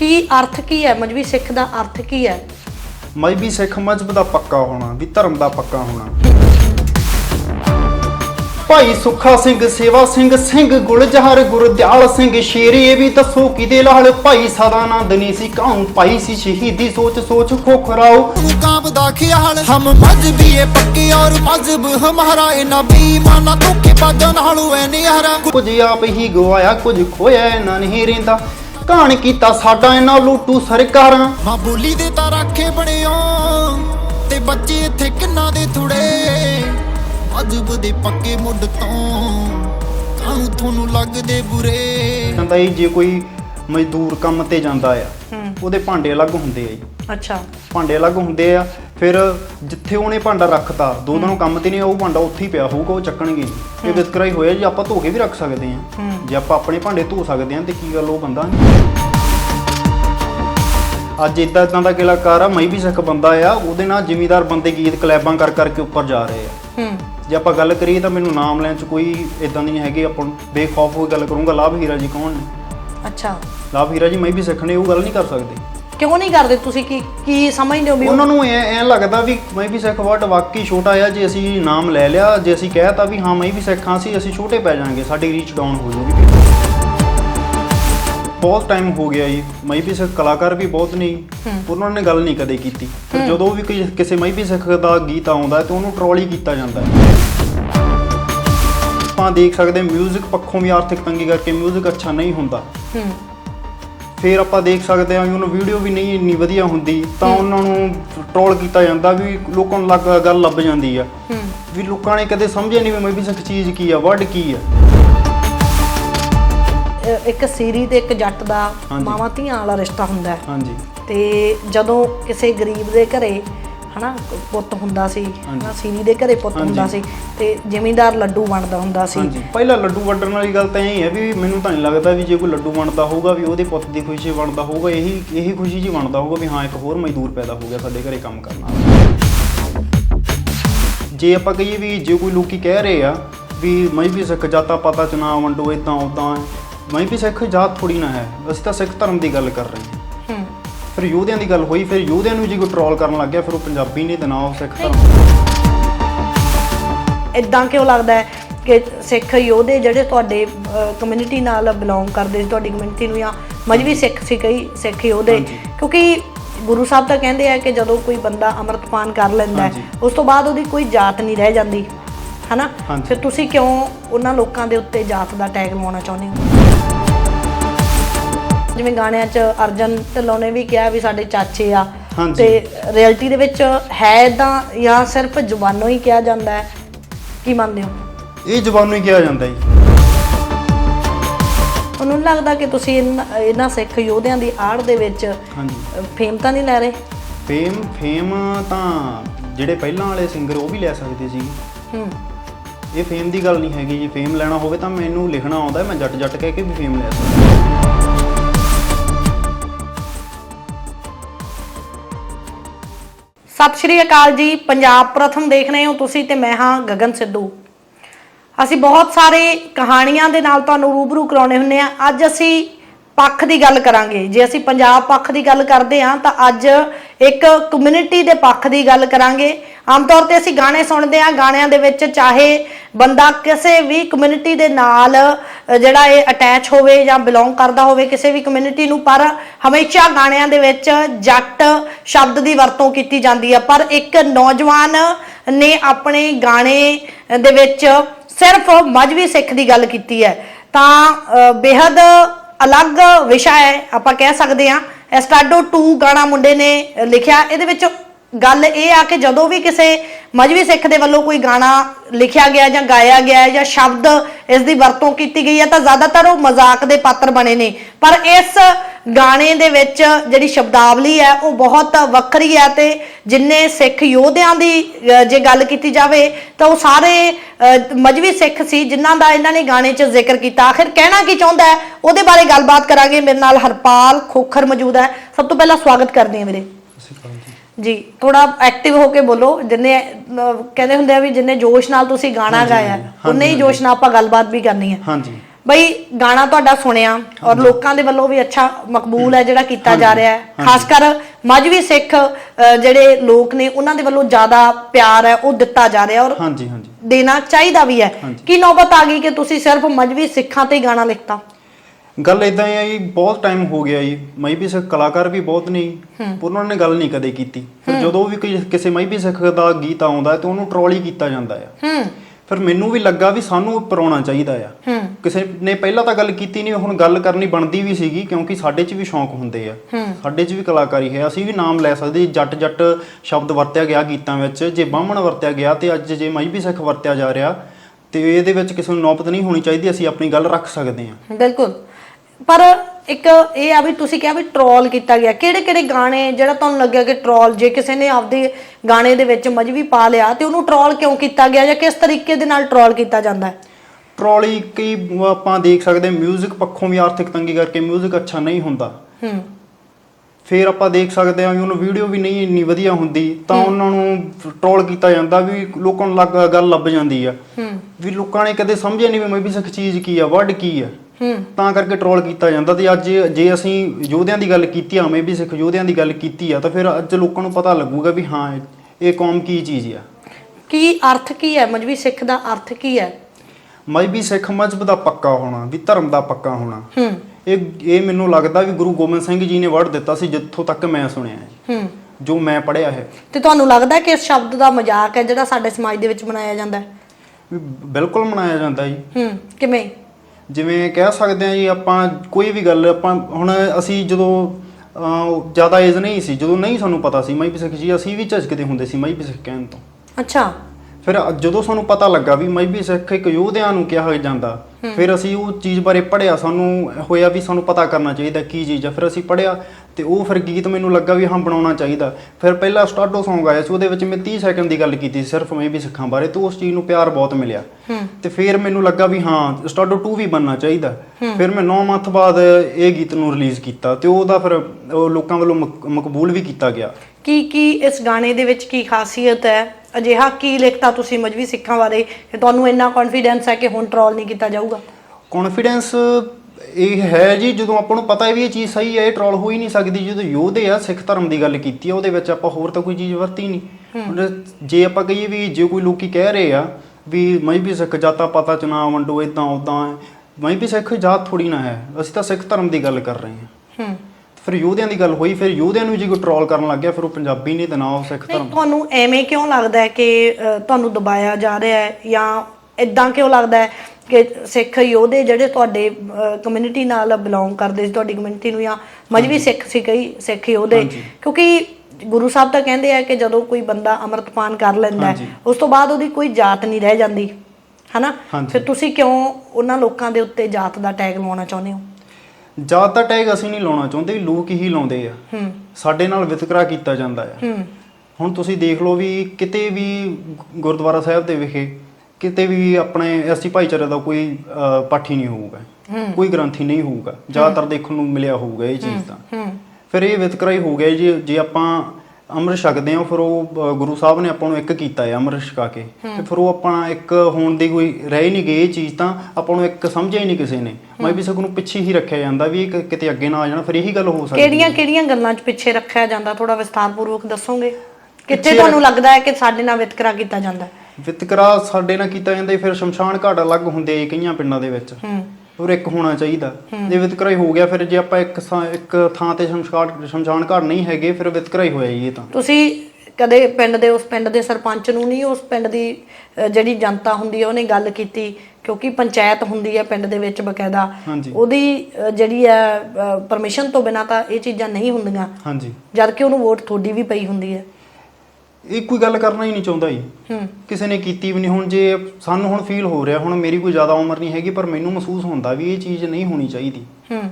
ਕੀ ਅਰਥ ਕੀ ਹੈ ਮਜਬੀ ਸਿੱਖ ਦਾ ਅਰਥ ਕੀ ਹੈ ਮਜ਼ਬੀ ਸਿੱਖ ਮਜ਼ਹਬ ਦਾ ਪੱਕਾ ਹੋਣਾ ਵੀ ਧਰਮ ਦਾ ਪੱਕਾ ਹੋਣਾ ਭਾਈ ਸੁੱਖਾ ਸਿੰਘ ਸੇਵਾ ਸਿੰਘ ਸਿੰਘ ਗੁਲਜਹਰ ਗੁਰਦਿਆਲ ਸਿੰਘ ਸ਼ੇਰੇ ਇਹ ਵੀ ਦੱਸੋ ਕਿਦੇ ਲਾਲ ਭਾਈ ਸਦਾਨੰਦ ਨਹੀਂ ਸੀ ਕਾਹੂ ਪਾਈ ਸੀ ਸ਼ਹੀਦੀ ਸੋਚ ਸੋਚ ਖੋਖਰਾਓ मुकाम दा ख्याल हम मजहबी है पक्के और मजहब हमारा ए नबी माना धोखे बाजा नालू है निहरा ਕੁਝ ਆਪ ਹੀ ਗਵਾਇਆ ਕੁਝ ਖੋਇਆ ਇਹਨਾਂ ਨਹੀਂ ਰਹਿੰਦਾ ਕਾਣ ਕੀਤਾ ਸਾਡਾ ਇਹਨਾਂ ਲੂਟੂ ਸਰਕਾਰਾਂ। ਮਾਂ ਬੋਲੀ ਦੇ ਤਾਂ ਰਾਖੇ ਬਣਿਓ ਤੇ ਬੱਚੇ ਇੱਥੇ ਕਿੰਨਾ ਦੇ ਥੁੜੇ? ਮਜਹਬ ਦੇ ਪੱਕੇ ਮੁੱਢ ਤੋਂ ਕਾਹਨੂੰ ਤੁਹਾਨੂੰ ਲੱਗਦੇ ਬੁਰੇ? ਕਹਿੰਦਾ ਜੀ ਜੇ ਕੋਈ ਮਜ਼ਦੂਰ ਕੰਮ ਤੇ ਜਾਂਦਾ ਆ ਉਹਦੇ ਭਾਂਡੇ ਅਲੱਗ ਹੁੰਦੇ ਆ ਜੀ। ਅੱਛਾ। ਭਾਂਡੇ ਅਲੱਗ ਹੁੰਦੇ ਆ ਫਿਰ ਜਿੱਥੇ ਉਹਨੇ ਭਾਂਡਾ ਰੱਖਤਾ ਦੋ ਦਿਨੋਂ ਕੰਮ ਤੇ ਨਹੀਂ ਉਹ ਭਾਂਡਾ ਉੱਥੇ ਹੀ ਪਿਆ ਹੋਊਗਾ ਉਹ ਚੱਕਣਗੇ। ਇਹ ਵਿਤਕਰਾ ਹੀ ਹੋਇਆ ਜੀ ਆਪਾਂ ਧੋ ਕੇ ਵੀ ਰੱਖ ਸਕਦੇ ਆ ਜੇ ਆਪਾਂ ਆਪਣੇ ਭਾਂਡੇ ਧੋ ਸਕਦੇ ਆ ਤੇ ਕੀ ਗੱਲ ਉਹ ਬੰਦਾ? ਅੱਜ ਇਦਾਂ ਇਦਾਂ ਦਾ ਕਲਾਕਾਰ ਆ ਮੈਂ ਵੀ ਸਿੱਖ ਬੰਦਾ ਆ ਉਹਦੇ ਨਾਲ ਜ਼ਿਮੀਦਾਰ ਬੰਦੇ ਗੀਤ ਕਲੈਬਾਂ ਕਰ ਕਰਕੇ ਉੱਪਰ ਜਾ ਰਹੇ ਆ। ਹੂੰ। ਜੇ ਆਪਾਂ ਗੱਲ ਕਰੀਏ ਤਾਂ ਮੈਨੂੰ ਨਾਮ ਲੈਣ ਚ ਕੋਈ ਇਦਾਂ ਨਹੀਂ ਹੈਗੀ ਆਪਾਂ ਬੇਖੌਫ ਹੋ ਕੇ ਗੱਲ ਕਰੂੰਗਾ ਲਾਭ ਹੀਰਾ ਜੀ ਕੌਣ ਨੇ? ਅੱਛਾ। ਲਾਭ ਹੀਰਾ ਜੀ ਮੈਂ ਵੀ ਸਿੱਖਣੇ ਉਹ ਗੱਲ ਨਹੀਂ ਕਰ ਸਕਦੇ। ਕਿਉਂ ਨਹੀਂ ਕਰਦੇ? ਤੁਸੀਂ ਕੀ ਕੀ ਸਮਝਦੇ ਹੋ ਵੀ ਉਹਨਾਂ ਨੂੰ ਐ ਐ ਲੱਗਦਾ ਵੀ ਮੈਂ ਵੀ ਸਿੱਖ ਵਰਡ ਵਾਕਈ ਛੋਟਾ ਆ ਜੇ ਅਸੀਂ ਨਾਮ ਲੈ ਲਿਆ ਜੇ ਅਸੀਂ ਕਹਿਤਾ ਵੀ ਹਾਂ ਮੈਂ ਵੀ ਸਿੱਖਾਂ ਸੀ ਅਸੀਂ ਛੋਟੇ ਪੈ ਜਾਾਂਗੇ ਸਾਡੀ ਰੀਚ ਡਾਊਨ ਹੋ ਜਾਊਗੀ ਬਹੁਤ ਟਾਈਮ ਹੋ ਗਿਆ ਜੀ। ਮੈਂ ਵੀ ਸਿੱਖ ਕਲਾਕਾਰ ਵੀ ਬਹੁਤ ਨਹੀਂ ਉਹਨਾਂ ਨੇ ਗੱਲ ਨਹੀਂ ਕਦੇ ਕੀਤੀ। ਫਿਰ ਜਦੋਂ ਵੀ ਕੋਈ ਕਿਸੇ ਮੈਂ ਵੀ ਸਿੱਖ ਦਾ ਗੀਤ ਆਉਂਦਾ ਤੇ ਉਹਨੂੰ ਟਰੋਲ ਕੀਤਾ ਜਾਂਦਾ। ਹੈ ਆਪਾਂ ਦੇਖ ਸਕਦੇ ਮਿਊਜ਼ਿਕ ਪੱਖੋਂ ਵੀ ਆਰਥਿਕ ਤੰਗੀ ਕਰਕੇ ਮਿਊਜ਼ਿਕ ਅੱਛਾ ਨਹੀਂ ਹੁੰਦਾ। ਹੂੰ। ਫਿਰ ਆਪਾਂ ਦੇਖ ਸਕਦੇ ਹਾਂ ਵੀ ਉਹਨੂੰ ਵੀਡੀਓ ਵੀ ਨਹੀਂ ਇੰਨੀ ਵਧੀਆ ਹੁੰਦੀ ਤਾਂ ਉਹਨਾਂ ਨੂੰ ਟ੍ਰੋਲ ਕੀਤਾ ਜਾਂਦਾ ਵੀ ਲੋਕਾਂ ਨੂੰ ਲੱਗ ਗੱਲ ਲੱਭ ਜਾਂਦੀ ਆ। ਵੀ ਲੋਕਾਂ ਨੇ ਕਦੇ ਸਮਝਿਆ ਨਹੀਂ ਵੀ ਮੈਂ ਵੀ ਸਿੱਖ ਚੀਜ਼ ਕੀ ਆ ਵਰਡ ਕੀ ਆ। ਇੱਕ ਸੀਰੀ ਤੇ ਇੱਕ ਜੱਟ ਦਾ। ਮਾਵਾਂ ਧੀਆਂ ਵਾਲਾ ਰਿਸ਼ਤਾ ਹੁੰਦਾ ਹੈ। ਹਾਂਜੀ। ਤੇ ਜਦੋਂ ਕਿਸੇ ਗਰੀਬ ਦੇ ਘਰੇ ਹਨਾ ਪੁੱਤ ਹੁੰਦਾ ਸੀ ਹਨਾ ਸੀਰੀ ਦੇ ਘਰੇ ਪੁੱਤ। ਹੁੰਦਾ ਸੀ ਤੇ ਜ਼ਿਮੀਂਦਾਰ ਲੱਡੂ ਵੰਡਦਾ ਹੁੰਦਾ ਸੀ। ਹਾਂਜੀ। ਪਹਿਲਾਂ ਲੱਡੂ ਵੰਡਣ ਵਾਲੀ ਗੱਲ ਤਾਂ ਇਹ ਹੈ ਵੀ ਮੈਨੂੰ ਤਾਂ ਨਹੀਂ ਲੱਗਦਾ ਵੀ ਜੇ ਕੋਈ ਲੱਡੂ ਵੰਡਦਾ ਹੋਊਗਾ ਵੀ ਉਹਦੇ ਪੁੱਤ ਦੀ ਖੁਸ਼ੀ ਵੰਡਦਾ ਹੋਊਗਾ ਇਹੀ ਇਹੀ ਖੁਸ਼ੀ ਹੀ ਵੰਡਦਾ ਹੋਊਗਾ ਵੀ ਹਾਂ ਇੱਕ ਹੋਰ ਮਜ਼ਦੂਰ ਪੈਦਾ ਹੋ ਗਿਆ ਸਾਡੇ ਘਰੇ ਕੰਮ ਕਰਨ। ਵਾਲਾ ਜੇ ਆਪਾਂ ਕਹੀਏ ਵੀ ਜੇ ਕੋਈ ਲੋਕੀ ਕਹਿ ਰਹੇ ਆ ਵੀ ਮੈਂ ਵੀ ਸਿੱਖ ਜਾਤਾ ਪਤਾ ਚ ਨਾ ਵੰਡੋ ਇਦਾਂ ਉਦਾਂ ਮੈਂ ਵੀ ਸਿੱਖ ਜਾਤ ਥੋੜੀ ਨਾ ਹੈ ਅਸੀਂ ਤਾਂ ਸਿੱਖ ਧਰਮ ਦੀ ਗੱਲ ਕਰ ਰਹੇ ਹੂੰ। ਫਿਰ ਯੋਧਿਆਂ ਦੀ ਗੱਲ ਹੋਈ ਫਿਰ ਯੋਧਿਆਂ ਨੂੰ ਜੇ ਕੋਈ ਟਰੋਲ ਕਰਨ ਲੱਗ ਗਿਆ ਫਿਰ ਉਹ ਪੰਜਾਬੀ ਨਹੀਂ ਤੇ ਨਾ ਉਹ ਸਿੱਖ ਧਰਮ ਇਦਾਂ ਕਿਉਂ ਲੱਗਦਾ ਹੈ ਕਿ ਸਿੱਖ ਯੋਧੇ ਜਿਹੜੇ ਤੁਹਾਡੇ ਕਮਿਊਨਿਟੀ ਨਾਲ ਬਿਲੋਂਗ ਕਰਦੇ ਸੀ ਤੁਹਾਡੀ ਕਮਿਊਨਿਟੀ ਨੂੰ ਜਾਂ ਮਜਬੀ ਸਿੱਖ ਸੀ ਕਈ ਸਿੱਖ ਯੋਧੇ ਹਾਂਜੀ। ਕਿਉਂਕਿ ਗੁਰੂ ਸਾਹਿਬ ਤਾਂ ਕਹਿੰਦੇ ਆ ਕਿ ਜਦੋਂ ਕੋਈ ਬੰਦਾ ਅੰਮ੍ਰਿਤਪਾਨ ਕਰ ਲੈਂਦਾ ਹੈ ਹਾਂਜੀ। ਉਸ ਤੋਂ ਬਾਅਦ ਉਹਦੀ ਕੋਈ ਜਾਤ ਨਹੀਂ ਰਹਿ ਜਾਂਦੀ ਹਨਾ ਹਾਂਜੀ। ਫਿਰ ਤੁਸੀਂ ਕਿਉਂ ਉਹਨਾਂ ਲੋਕਾਂ ਦੇ ਉੱਤੇ ਜਾਤ ਦਾ ਟੈਗ ਲਵਾਉਣਾ ਚਾਹੁੰਦੇ ਹੋ ਜਿਵੇਂ ਗਾਣਿਆਂ 'ਚ ਅਰਜਨ ਢਿੱਲੋਂ ਨੇ ਵੀ ਕਿਹਾ ਵੀ ਸਾਡੇ ਚਾਚੇ ਆ। ਤੇ ਰਿਐਲਿਟੀ ਦੇ ਵਿੱਚ ਹੈ ਇਦਾਂ ਜਾਂ ਸਿਰਫ ਜ਼ੁਬਾਨੋਂ ਹੀ ਕਿਹਾ ਜਾਂਦਾ ਹੈ? ਕੀ ਮੰਨਦੇ ਹੋ? ਇਹ ਜ਼ਬਾਨੋਂ ਹੀ ਕਿਹਾ ਜਾਂਦਾ ਜੀ। ਤੁਹਾਨੂੰ ਨੀ ਲੱਗਦਾ ਕਿ ਤੁਸੀਂ ਇਹਨਾਂ ਸਿੱਖ ਯੋਧਿਆਂ ਦੀ ਆੜ ਦੇ ਵਿੱਚ ਹਾਂਜੀ। ਫੇਮ ਤਾਂ ਨਹੀਂ ਲੈ ਰਹੇ? ਫੇਮ ਫੇਮ ਤਾਂ ਜਿਹੜੇ ਪਹਿਲਾਂ ਵਾਲੇ ਸਿੰਗਰ ਉਹ ਵੀ ਲੈ ਸਕਦੇ ਸੀ। ਹੂੰ। ਇਹ ਫੇਮ ਦੀ ਗੱਲ ਨਹੀਂ ਹੈਗੀ ਜੀ। ਫੇਮ ਲੈਣਾ ਹੋਵੇ ਤਾਂ ਮੈਨੂੰ ਲਿਖਣਾ ਆਉਂਦਾ ਮੈਂ ਜੱਟ ਜੱਟ ਕਹਿ ਕੇ ਵੀ ਫੇਮ ਲੈ ਸਕਦਾ। ਸਤਿ ਸ਼੍ਰੀ ਅਕਾਲ ਜੀ, ਪੰਜਾਬ ਪ੍ਰਥਮ ਦੇਖ ਰਹੇ ਹੋ ਤੁਸੀਂ ਤੇ ਮੈਂ ਹਾਂ ਗਗਨ ਸਿੱਧੂ। ਅਸੀਂ ਬਹੁਤ ਸਾਰੇ ਕਹਾਣੀਆਂ ਦੇ ਨਾਲ ਤੁਹਾਨੂੰ ਰੂਬਰੂ ਕਰਾਉਣੇ ਹੁੰਨੇ ਆ ਅੱਜ ਅਸੀਂ ਪੱਖ ਦੀ ਗੱਲ ਕਰਾਂਗੇ। ਜੇ ਅਸੀਂ ਪੰਜਾਬ ਪੱਖ ਦੀ ਗੱਲ ਕਰਦੇ ਹਾਂ ਤਾਂ ਅੱਜ ਇੱਕ ਕਮਿਊਨਿਟੀ ਦੇ ਪੱਖ ਦੀ ਗੱਲ ਕਰਾਂਗੇ। ਆਮ ਤੌਰ ਤੇ ਅਸੀਂ ਗਾਣੇ ਸੁਣਦੇ ਹਾਂ ਗਾਣਿਆਂ ਦੇ ਵਿੱਚ ਚਾਹੇ ਬੰਦਾ ਕਿਸੇ ਵੀ ਕਮਿਊਨਿਟੀ ਦੇ ਨਾਲ ਜਿਹੜਾ ਇਹ ਅਟੈਚ ਹੋਵੇ ਜਾਂ ਬਿਲੋਂਗ ਕਰਦਾ ਹੋਵੇ ਕਿਸੇ ਵੀ ਕਮਿਊਨਿਟੀ ਨੂੰ ਪਰ ਹਮੇਸ਼ਾ ਗਾਣਿਆਂ ਦੇ ਵਿੱਚ ਜੱਟ ਸ਼ਬਦ ਦੀ ਵਰਤੋਂ ਕੀਤੀ ਜਾਂਦੀ ਹੈ। ਪਰ ਇੱਕ ਨੌਜਵਾਨ ਨੇ ਆਪਣੇ ਗਾਣੇ ਦੇ ਵਿੱਚ ਸਿਰਫ ਮਜਬੀ ਸਿੱਖ ਦੀ ਗੱਲ ਕੀਤੀ ਹੈ। ਤਾਂ ਅ, ਬੇहद ਅਲੱਗ ਵਿਸ਼ਾ ਹੈ ਆਪਾਂ ਕਹਿ ਸਕਦੇ ਹਾਂ। ਐਸਟਾਡੋ 2 ਗਾਣਾ ਮੁੰਡੇ ਨੇ ਲਿਖਿਆ। ਇਹਦੇ ਵਿੱਚ ਗੱਲ ਇਹ ਆ ਕਿ ਜਦੋਂ ਵੀ ਕਿਸੇ ਮਜਬੀ ਸਿੱਖ ਦੇ ਵੱਲੋਂ ਕੋਈ ਗਾਣਾ ਲਿਖਿਆ ਗਿਆ ਜਾਂ ਗਾਇਆ ਗਿਆ ਜਾਂ ਸ਼ਬਦ ਇਸ ਦੀ ਵਰਤੋਂ ਕੀਤੀ ਗਈ ਹੈ, ਤਾਂ ਜ਼ਿਆਦਾਤਰ ਉਹ ਮਜ਼ਾਕ ਦੇ ਪਾਤਰ ਬਣੇ ਨੇ। ਪਰ ਇਸ ਗਾਣੇ ਦੇ ਵਿੱਚ ਜਿਹੜੀ ਸ਼ਬਦਾਵਲੀ ਹੈ, ਉਹ ਬਹੁਤ ਵੱਖਰੀ ਹੈ ਤੇ ਜਿੰਨੇ ਸਿੱਖ ਯੋਧਿਆਂ ਦੀ ਜੇ ਗੱਲ ਕੀਤੀ ਜਾਵੇ, ਤਾਂ ਉਹ ਸਾਰੇ ਮਜਬੀ ਸਿੱਖ ਸੀ ਜਿਨ੍ਹਾਂ ਦਾ ਇਹਨਾਂ ਨੇ ਗਾਣੇ 'ਚ ਜ਼ਿਕਰ ਕੀਤਾ। ਆਖਿਰ ਕਹਿਣਾ ਕੀ ਚਾਹੁੰਦਾ ਹੈ? ਉਹਦੇ ਬਾਰੇ ਗੱਲਬਾਤ ਕਰਾਂਗੇ। ਮੇਰੇ ਨਾਲ ਹਰਪਾਲ ਖੋਖਰ ਮੌਜੂਦ ਹੈ। ਸਭ ਤੋਂ ਪਹਿਲਾਂ ਸਵਾਗਤ ਕਰਦੇ ਹਾਂ ਵੀਰੇ। ਸ਼੍ਰੀ ਅਕਾਲ ਜੀ। ਜੀ ਥੋੜਾ ਐਕਟਿਵ ਹੋ ਕੇ ਬੋਲੋ ਜਿੰਨੇ ਅਹ, ਕਹਿੰਦੇ ਹੁੰਦੇ ਆ ਵੀ ਜਿੰਨੇ ਜੋਸ਼ ਨਾਲ ਤੁਸੀਂ ਗਾਣਾ ਹਾਂਜੀ, ਗਾਇਆ ਹਾਂਜੀ, ਉਨੇ ਹੀ ਹਾਂਜੀ। ਜੋਸ਼ ਨਾਲ ਆਪਾਂ ਗੱਲਬਾਤ ਵੀ ਕਰਨੀ ਹੈ। ਹਾਂਜੀ। ਬਈ ਗਾਣਾ ਤੁਹਾਡਾ ਸੁਣਿਆ ਔਰ ਲੋਕਾਂ ਦੇ ਵੱਲੋਂ ਵੀ ਅੱਛਾ ਮਕਬੂਲ ਹੈ ਜਿਹੜਾ ਕੀਤਾ ਜਾ ਰਿਹਾ ਹੈ। ਖਾਸ ਕਰ ਮਜਵੀ ਸਿੱਖ ਜਿਹੜੇ ਲੋਕ ਨੇ ਉਹਨਾਂ ਦੇ ਵੱਲੋਂ ਜ਼ਿਆਦਾ ਪਿਆਰ ਹੈ ਉਹ ਦਿੱਤਾ ਜਾ ਰਿਹਾ ਔਰ ਹਾਂਜੀ ਹਾਂਜੀ। ਦੇਣਾ ਚਾਹੀਦਾ ਵੀ ਹੈ। ਕੀ ਨੌਬਤ ਆ ਗਈ ਕਿ ਤੁਸੀਂ ਸਿਰਫ ਮਜਵੀ ਸਿੱਖਾਂ ਤੇ ਹੀ ਗਾਣਾ ਲਿਖਤਾ? ਗੱਲ ਇਦਾਂ ਹੈ ਜੀ ਬਹੁਤ ਟਾਈਮ ਹੋ ਗਿਆ ਜੀ। ਮੈਂ ਵੀ ਸਿੱਖ ਕਲਾਕਾਰ ਵੀ ਬਹੁਤ ਨੇ ਉਹਨਾਂ ਨੇ ਗੱਲ ਨਹੀਂ ਕਦੇ ਕੀਤੀ। ਫਿਰ ਜਦੋਂ ਵੀ ਕੋਈ ਕਿਸੇ ਮੈਂ ਵੀ ਸਿੱਖ ਦਾ ਗੀਤ ਆਉਂਦਾ ਤੇ ਉਹਨੂੰ ਟਰੋਲ ਕੀਤਾ ਜਾਂਦਾ ਆ। ਫਿਰ ਮੈਨੂੰ ਵੀ ਲੱਗਾ ਵੀ ਸਾਨੂੰ ਉੱਪਰ ਆਉਣਾ ਚਾਹੀਦਾ ਆ। ਕਿਸੇ ਨੇ ਪਹਿਲਾਂ ਤਾਂ ਗੱਲ ਕੀਤੀ ਨਹੀਂ ਹੁਣ ਗੱਲ ਕਰਨੀ ਬਣਦੀ ਵੀ ਸੀਗੀ ਕਿਉਂਕਿ ਸਾਡੇ 'ਚ ਵੀ ਸ਼ੌਂਕ ਹੁੰਦੇ ਆ। ਸਾਡੇ 'ਚ ਵੀ ਕਲਾਕਾਰੀ ਹੈ। ਅਸੀਂ ਵੀ ਨਾਮ ਲੈ ਸਕਦੇ ਜੱਟ ਜੱਟ ਸ਼ਬਦ ਵਰਤਿਆ ਗਿਆ ਗੀਤਾਂ ਵਿੱਚ ਜੇ ਬਾਹਮਣ ਵਰਤਿਆ ਗਿਆ ਤੇ ਅੱਜ ਜੇ ਮੈਂ ਵੀ ਸਿੱਖ ਵਰਤਿਆ ਜਾ ਰਿਹਾ ਤੇ ਇਹਦੇ ਵਿੱਚ ਕਿਸੇ ਨੂੰ ਨੌਬਤ ਨਹੀਂ ਹੋਣੀ ਚਾਹੀਦੀ ਅਸੀਂ ਆਪਣੀ ਗੱਲ ਰੱਖ ਸਕਦੇ ਹਾਂ। ਬਿਲਕੁਲ। ਪਰ ਇੱਕ ਇਹ ਆ ਵੀ ਤੁਸੀਂ ਕਿਹਾ ਵੀ ਟਰੋਲ ਕੀਤਾ ਗਿਆ। ਕਿਹੜੇ ਕਿਹੜੇ ਗਾਣੇ ਜਿਹੜਾ ਤੁਹਾਨੂੰ ਲੱਗਿਆ ਕਿ ਟਰੋਲ ਜੇ ਕਿਸੇ ਨੇ ਆਪਦੇ ਗਾਣੇ ਦੇ ਵਿੱਚ ਮਜਬੀ ਪਾ ਲਿਆ ਤੇ ਉਹਨੂੰ ਟਰੋਲ ਕਿਉਂ ਕੀਤਾ ਗਿਆ ਜਾਂ ਕਿਸ ਤਰੀਕੇ ਦੇ ਨਾਲ ਟਰੋਲ ਕੀਤਾ ਜਾਂਦਾ ਹੈ? ਟਰੋਲੀ ਕਈ ਆਪਾਂ ਦੇਖ ਸਕਦੇ ਮਿਊਜ਼ਿਕ ਪੱਖੋਂ ਵੀ ਆਰਥਿਕ ਤੰਗੀ ਕਰਕੇ ਮਿਊਜ਼ਿਕ ਅੱਛਾ ਨਹੀਂ ਹੁੰਦਾ। ਹੂੰ। ਫਿਰ ਆਪਾਂ ਦੇਖ ਸਕਦੇ ਹਾਂ ਵੀ ਉਹਨੂੰ ਵੀਡੀਓ ਵੀ ਨਹੀਂ ਇੰਨੀ ਵਧੀਆ ਹੁੰਦੀ ਤਾਂ ਉਹਨਾਂ ਨੂੰ ਟਰੋਲ ਕੀਤਾ ਜਾਂਦਾ ਵੀ ਲੋਕਾਂ ਨੂੰ ਲੱਗ ਗੱਲ ਲੱਭ ਜਾਂਦੀ ਆ। ਵੀ ਲੋਕਾਂ ਨੇ ਕਦੇ ਸਮਝਿਆ ਨਹੀਂ ਵੀ ਮੈਂ ਵੀ ਸਿੱਖ ਚੀਜ਼ ਕੀ ਆ ਵਰਡ ਕੀ ਆ। ਤਾਂ ਕਰਕੇ ਟਰੋਲ ਕੀਤਾ ਜਾਂਦਾ ਤੇ ਅੱਜ ਜੇ ਅਸੀਂ ਯੋਧਿਆਂ ਦੀ ਗੱਲ ਕੀਤੀ ਆ ਮੈਂ ਵੀ ਸਿੱਖ ਯੋਧਿਆਂ ਦੀ ਗੱਲ ਕੀਤੀ ਆ ਤਾਂ ਫਿਰ ਅੱਜ ਲੋਕਾਂ ਨੂੰ ਪਤਾ ਲੱਗੂਗਾ ਵੀ ਹਾਂ ਇਹ ਕੌਮ ਕੀ ਚੀਜ਼ ਆ। ਕੀ ਅਰਥ ਕੀ ਹੈ? ਮਜਬੀ ਸਿੱਖ ਦਾ ਅਰਥ ਕੀ ਹੈ? ਮੈਂ ਵੀ ਸਿੱਖ ਮਜ਼ਹਬ ਦਾ ਪੱਕਾ ਹੋਣਾ ਵੀ ਧਰਮ ਦਾ ਪੱਕਾ ਹੋਣਾ। ਹੂੰ। ਇਹ ਇਹ ਮੈਨੂੰ ਲੱਗਦਾ ਵੀ ਗੁਰੂ ਗੋਬਿੰਦ ਸਿੰਘ ਜੀ ਨੇ ਵਰਡ ਦਿੱਤਾ ਸੀ ਜਿੱਥੋਂ ਤੱਕ ਮੈਂ ਸੁਣਿਆ ਹੈ। ਹੂੰ। ਜੋ ਮੈਂ ਪੜ੍ਹਿਆ ਹੈ। ਤੇ ਤੁਹਾਨੂੰ ਲੱਗਦਾ ਕਿ ਇਸ ਸ਼ਬਦ ਦਾ ਮਜ਼ਾਕ ਹੈ ਜਿਹੜਾ ਸਾਡੇ ਸਮਾਜ ਦੇ ਵਿੱਚ ਮਨਾਇਆ ਜਾਂਦਾ ਹੈ? ਵੀ ਬਿਲਕੁਲ ਮਨਾਇਆ ਜਾਂਦਾ ਜੀ। ਹੂੰ ਕਿਵੇਂ? ਜਿਵੇਂ ਕਹਿ ਸਕਦੇ ਆ ਜੀ ਆਪਾਂ ਕੋਈ ਵੀ ਗੱਲ ਆਪਾਂ ਹੁਣ ਅਸੀਂ ਜਦੋਂ ਜ਼ਿਆਦਾ ਏਜ ਨਹੀਂ ਸੀ ਜਦੋਂ ਨਹੀਂ ਸਾਨੂੰ ਪਤਾ ਸੀ ਮੈਂ ਵੀ ਸਿੱਖ ਜੀ ਅਸੀਂ ਵੀ ਝਿਜਕਦੇ ਹੁੰਦੇ ਸੀ ਮੈਂ ਵੀ ਸਿੱਖ ਕਹਿਣ ਤੋਂ। ਅੱਛਾ। ਫਿਰ ਜਦੋਂ ਸਾਨੂੰ ਪਤਾ ਲੱਗਾ ਵੀ ਮੈਂ ਵੀ ਸਿੱਖ ਇੱਕ ਯੋਧਿਆਂ ਨੂੰ ਕਿਹਾ ਜਾਂਦਾ ਫਿਰ ਅਸੀਂ ਉਹ ਚੀਜ਼ ਬਾਰੇ ਪੜ੍ਹਿਆ ਸਾਨੂੰ ਹੋਇਆ ਵੀ ਸਾਨੂੰ ਪਤਾ ਕਰਨਾ ਚਾਹੀਦਾ ਕੀ ਚੀਜ਼ ਆ। ਫਿਰ ਅਸੀਂ ਪੜ੍ਹਿਆ ਤੇ ਉਹ ਫਿਰ ਗੀਤ ਮੈਨੂੰ ਲੱਗਾ ਵੀ ਹਾਂ ਬਣਾਉਣਾ ਚਾਹੀਦਾ। ਫਿਰ ਪਹਿਲਾ ਸਟਾਰਟੋ Song ਆਇਆ ਸੀ ਉਹਦੇ ਵਿੱਚ ਮੈਂ 30 ਸੈਕਿੰਡ ਦੀ ਗੱਲ ਕੀਤੀ ਸਿਰਫ ਮੈਂ ਵੀ ਸਿੱਖਾਂ ਬਾਰੇ ਤੇ ਉਸ ਚੀਜ਼ ਨੂੰ ਪਿਆਰ ਬਹੁਤ ਮਿਲਿਆ। ਤੇ ਫਿਰ ਮੈਨੂੰ ਲੱਗਾ ਵੀ ਹਾਂ ਸਟਾਰਟੋ 2 ਵੀ ਬਣਨਾ ਚਾਹੀਦਾ। ਫਿਰ ਮੈਂ 9 ਮੰਥ ਬਾਅਦ ਇਹ ਗੀਤ ਨੂੰ ਰਿਲੀਜ਼ ਕੀਤਾ ਤੇ ਉਹਦਾ ਫਿਰ ਲੋਕਾਂ ਵੱਲੋਂ ਮਕ- ਮਕਬੂਲ ਵੀ ਕੀਤਾ ਗਿਆ। ਕੀ ਕੀ ਇਸ ਗਾਣੇ ਦੇ ਵਿੱਚ ਕੀ ਖਾਸੀਅਤ ਹੈ? ਅਜਿਹਾ ਕੀ ਲਿਖਤਾ ਤੁਸੀਂ ਮਜਬੀ ਸਿੱਖਾਂ ਬਾਰੇ ਕਿ ਤੁਹਾਨੂੰ ਇੰਨਾ ਕੌਨਫੀਡੈਂਸ ਹੈ ਕਿ ਹੁਣ ਟਰੋਲ ਨਹੀਂ ਕੀਤਾ ਜਾਊਗਾ? ਕੌਨਫੀਡੈਂਸ ਇਹ ਹੈ ਜੀ ਜਦੋਂ ਆਪਾਂ ਨੂੰ ਪਤਾ ਹੈ ਵੀ ਇਹ ਚੀਜ਼ ਸਹੀ ਹੈ ਇਹ ਟਰੋਲ ਹੋ ਹੀ ਨਹੀਂ ਸਕਦੀ ਜਦੋਂ ਯੋਧੇ ਆ ਸਿੱਖ ਧਰਮ ਦੀ ਗੱਲ ਕੀਤੀ ਆ ਉਹਦੇ ਵਿੱਚ ਆਪਾਂ ਹੋਰ ਤਾਂ ਕੋਈ ਚੀਜ਼ ਵਰਤੀ ਨਹੀਂ। ਜੇ ਆਪਾਂ ਕਹੀਏ ਵੀ ਜੇ ਕੋਈ ਲੋਕੀ ਕਹਿ ਰਹੇ ਆ ਵੀ ਮੈਂ ਵੀ ਸਿੱਖ ਜਾਤਾ ਪਤਾ ਚ ਨਾ ਵੰਡੋ ਇਦਾਂ ਉਦਾਂ ਮੈਂ ਵੀ ਸਿੱਖ ਜਾਤ ਥੋੜੀ ਨਾ ਹੈ ਅਸੀਂ ਤਾਂ ਸਿੱਖ ਧਰਮ ਦੀ ਗੱਲ ਕਰ ਰਹੇ ਹਾਂ। ਹੂੰ। ਫਿਰ ਯੋਧਿਆਂ ਦੀ ਗੱਲ ਹੋਈ ਫਿਰ ਯੋਧਿਆਂ ਨੂੰ ਜੇ ਕੋਈ ਟਰੋਲ ਕਰਨ ਲੱਗ ਗਿਆ ਫਿਰ ਉਹ ਪੰਜਾਬੀ ਨਹੀਂ ਤੇ ਨਾ ਉਹ ਸਿੱਖ ਨਹੀਂ ਧਰਮ। ਤੁਹਾਨੂੰ ਐਵੇਂ ਕਿਉਂ ਲੱਗਦਾ ਹੈ ਕਿ ਅ, ਤੁਹਾਨੂੰ ਦਬਾਇਆ ਜਾ ਰਿਹਾ ਹੈ? ਜਾਂ ਇਦਾਂ ਕਿਉਂ ਲੱਗਦਾ ਹੈ ਕਿ ਸਿੱਖ ਯੋਧੇ ਜਿਹੜੇ ਤੁਹਾਡੇ ਕਮਿਊਨਿਟੀ ਨਾਲ ਬਿਲੋਂਗ ਕਰਦੇ ਸੀ ਤੁਹਾਡੀ ਕਮਿਊਨਿਟੀ ਨੂੰ ਜਾਂ ਮਜਬੀ ਸਿੱਖ ਸੀ ਕਈ ਸਿੱਖ ਯੋਧੇ? ਹਾਂਜੀ। ਕਿਉਂਕਿ ਗੁਰੂ ਸਾਹਿਬ ਤਾਂ ਕਹਿੰਦੇ ਆ ਕਿ ਜਦੋਂ ਕੋਈ ਬੰਦਾ ਅੰਮ੍ਰਿਤਪਾਨ ਕਰ ਲੈਂਦਾ ਹੈ ਹਾਂਜੀ। ਉਸ ਤੋਂ ਬਾਅਦ ਉਹਦੀ ਕੋਈ ਜਾਤ ਨਹੀਂ ਰਹਿ ਜਾਂਦੀ। ਹਨਾ? ਹਾਂਜੀ। ਫਿਰ ਤੁਸੀਂ ਕਿਉਂ ਉਹਨਾਂ ਲੋਕਾਂ ਦੇ ਉੱਤੇ ਜਾਤ ਦਾ ਟੈਗ ਲਵਾਉਣਾ ਚਾਹੁੰਦੇ ਹੋ? ਦਾ ਟੈਗ ਅਸੀਂ ਨਹੀਂ ਲਾਉਣਾ ਚਾਹੁੰਦੇ ਲੋਕ ਹੀ ਲਾਉਂਦੇ ਆ। ਹੂੰ। ਸਾਡੇ ਨਾਲ ਵਿਤਕਰਾ ਕੀਤਾ ਜਾਂਦਾ ਹੂੰ। ਹੁਣ ਤੁਸੀਂ ਦੇਖ ਲਓ ਵੀ ਕਿਤੇ ਵੀ ਗੁਰਦੁਆਰਾ ਸਾਹਿਬ ਦੇ ਵਿਖੇ ਕਿਤੇ ਵੀ ਆਪਣੇ ਐਸੀ ਭਾਈਚਾਰੇ ਦਾ ਕੋਈ ਅਹ, ਪਾਠੀ ਨਹੀਂ ਹੋਊਗਾ। ਕੋਈ ਗ੍ਰੰਥੀ ਨਹੀਂ ਹੋਊਗਾ। ਜ਼ਿਆਦਾਤਰ ਦੇਖਣ ਨੂੰ ਮਿਲਿਆ ਹੋਊਗਾ ਇਹ ਚੀਜ਼ ਤਾਂ। ਫਿਰ ਇਹ ਵਿਤਕਰਾ ਹੀ ਹੋ ਗਿਆ ਜੀ ਜੇ ਆਪਾਂ ਅੰਮ੍ਰਿਤ ਛਕਦੇ ਹਾਂ ਫਿਰ ਉਹ ਗੁਰੂ ਸਾਹਿਬ ਨੇ ਆਪਾਂ ਨੂੰ ਇੱਕ ਕੀਤਾ ਹੈ ਅੰਮ੍ਰਿਤ ਛਕਾ ਕੇ। ਤੇ ਫਿਰ ਉਹ ਆਪਣਾ ਇੱਕ ਹੋਣ ਦੀ ਕੋਈ ਰਹਿ ਹੀ ਨਹੀਂ ਗਈ ਇਹ ਚੀਜ਼ ਤਾਂ ਆਪਾਂ ਨੂੰ ਇੱਕ ਸਮਝਿਆ ਹੀ ਨਹੀਂ ਕਿਸੇ ਨੇ। ਮੈਂ ਵੀ ਸਗੋਂ ਨੂੰ ਪਿੱਛੇ ਹੀ ਰੱਖਿਆ ਜਾਂਦਾ ਵੀ ਇਹ ਕ- ਕਿਤੇ ਅੱਗੇ ਨਾ ਆ ਜਾਣਾ ਫਿਰ ਇਹੀ ਗੱਲ ਹੋ ਸਕਦੀ ਹੈ। ਕਿਹੜੀਆਂ ਕਿਹੜੀਆਂ ਗੱਲਾਂ 'ਚ ਪਿੱਛੇ ਰੱਖਿਆ ਜਾਂਦਾ ਥੋੜਾ ਵਿਸਥਾਰਪੂਰਵਕ ਦੱਸੋਗੇ? ਕਿੱਥੇ ਤੁਹਾਨੂੰ ਲੱਗਦਾ ਹੈ ਕਿ ਸਾਡੇ ਨਾਲ ਵਿਤਕਰਾ ਕੀਤਾ ਜਾਂਦਾ ਹੈ? ਵਿਤਕਰਾ ਸਾਡੇ ਨਾਲ ਕੀਤਾ ਜਾਂਦਾ ਜੀ, ਫਿਰ ਸ਼ਮਸ਼ਾਨ ਘਾਟ ਅਲੱਗ ਹੁੰਦੇ ਆ ਜੀ ਕਈਆਂ ਪਿੰਡਾਂ ਦੇ ਵਿੱਚ। ਹੂੰ। ਹੋਰ ਇੱਕ ਹੋਣਾ ਚਾਹੀਦਾ। ਜੇ ਵਿਤਕਰਾ ਹੀ ਹੋ ਗਿਆ ਫਿਰ ਜੇ ਆਪਾਂ ਇੱਕ ਥਾਂ- ਇੱਕ ਥਾਂ ਤੇ ਸ਼ਮਸ਼ਾਨ ਸ਼ਮਸ਼ਾਨ ਘਾਟ ਨਹੀਂ ਹੈਗੇ ਫਿਰ ਵਿਤਕਰਾ ਹੀ ਹੋਇਆ ਜੀ ਇਹ ਤਾਂ। ਤੁਸੀਂ ਕਦੇ ਪਿੰਡ ਦੇ ਉਸ ਪਿੰਡ ਦੇ ਸਰਪੰਚ ਨੂੰ ਨਹੀਂ ਉਸ ਪਿੰਡ ਦੀ ਅ, ਜਿਹੜੀ ਜਨਤਾ ਹੁੰਦੀ ਹੈ ਉਹਨੇ ਗੱਲ ਕੀਤੀ? ਕਿਉਂਕਿ ਪੰਚਾਇਤ ਹੁੰਦੀ ਹੈ ਪਿੰਡ ਦੇ ਵਿੱਚ ਬਕਾਇਦਾ। ਹਾਂਜੀ। ਉਹਦੀ ਅ, ਜਿਹੜੀ ਹੈ ਪਰਮਿਸ਼ਨ ਤੋਂ ਬਿਨਾ ਤਾਂ ਇਹ ਚੀਜ਼ਾਂ ਨਹੀਂ ਹੁੰਦੀਆਂ। ਹਾਂਜੀ। ਜਦ ਕਿ ਉਹਨੂੰ ਵੋਟ ਤੁਹਾਡੀ ਵੀ ਪਈ ਹੁੰਦੀ ਹੈ। ਇਹ ਕੋਈ ਗੱਲ ਕਰਨਾ ਹੀ ਨਹੀਂ ਚਾਹੁੰਦਾ ਜੀ। ਹੂੰ। ਕਿਸੇ ਨੇ ਕੀਤੀ ਵੀ ਨਹੀਂ। ਹੁਣ ਜੇ ਸਾਨੂੰ ਹੁਣ ਫੀਲ ਹੋ ਰਿਹਾ ਹੁਣ ਮੇਰੀ ਕੋਈ ਜ਼ਿਆਦਾ ਉਮਰ ਨਹੀਂ ਹੈਗੀ ਪਰ ਮੈਨੂੰ ਮਹਿਸੂਸ ਹੁੰਦਾ ਵੀ ਇਹ ਚੀਜ਼ ਨਹੀਂ ਹੋਣੀ ਚਾਹੀਦੀ। ਹੂੰ।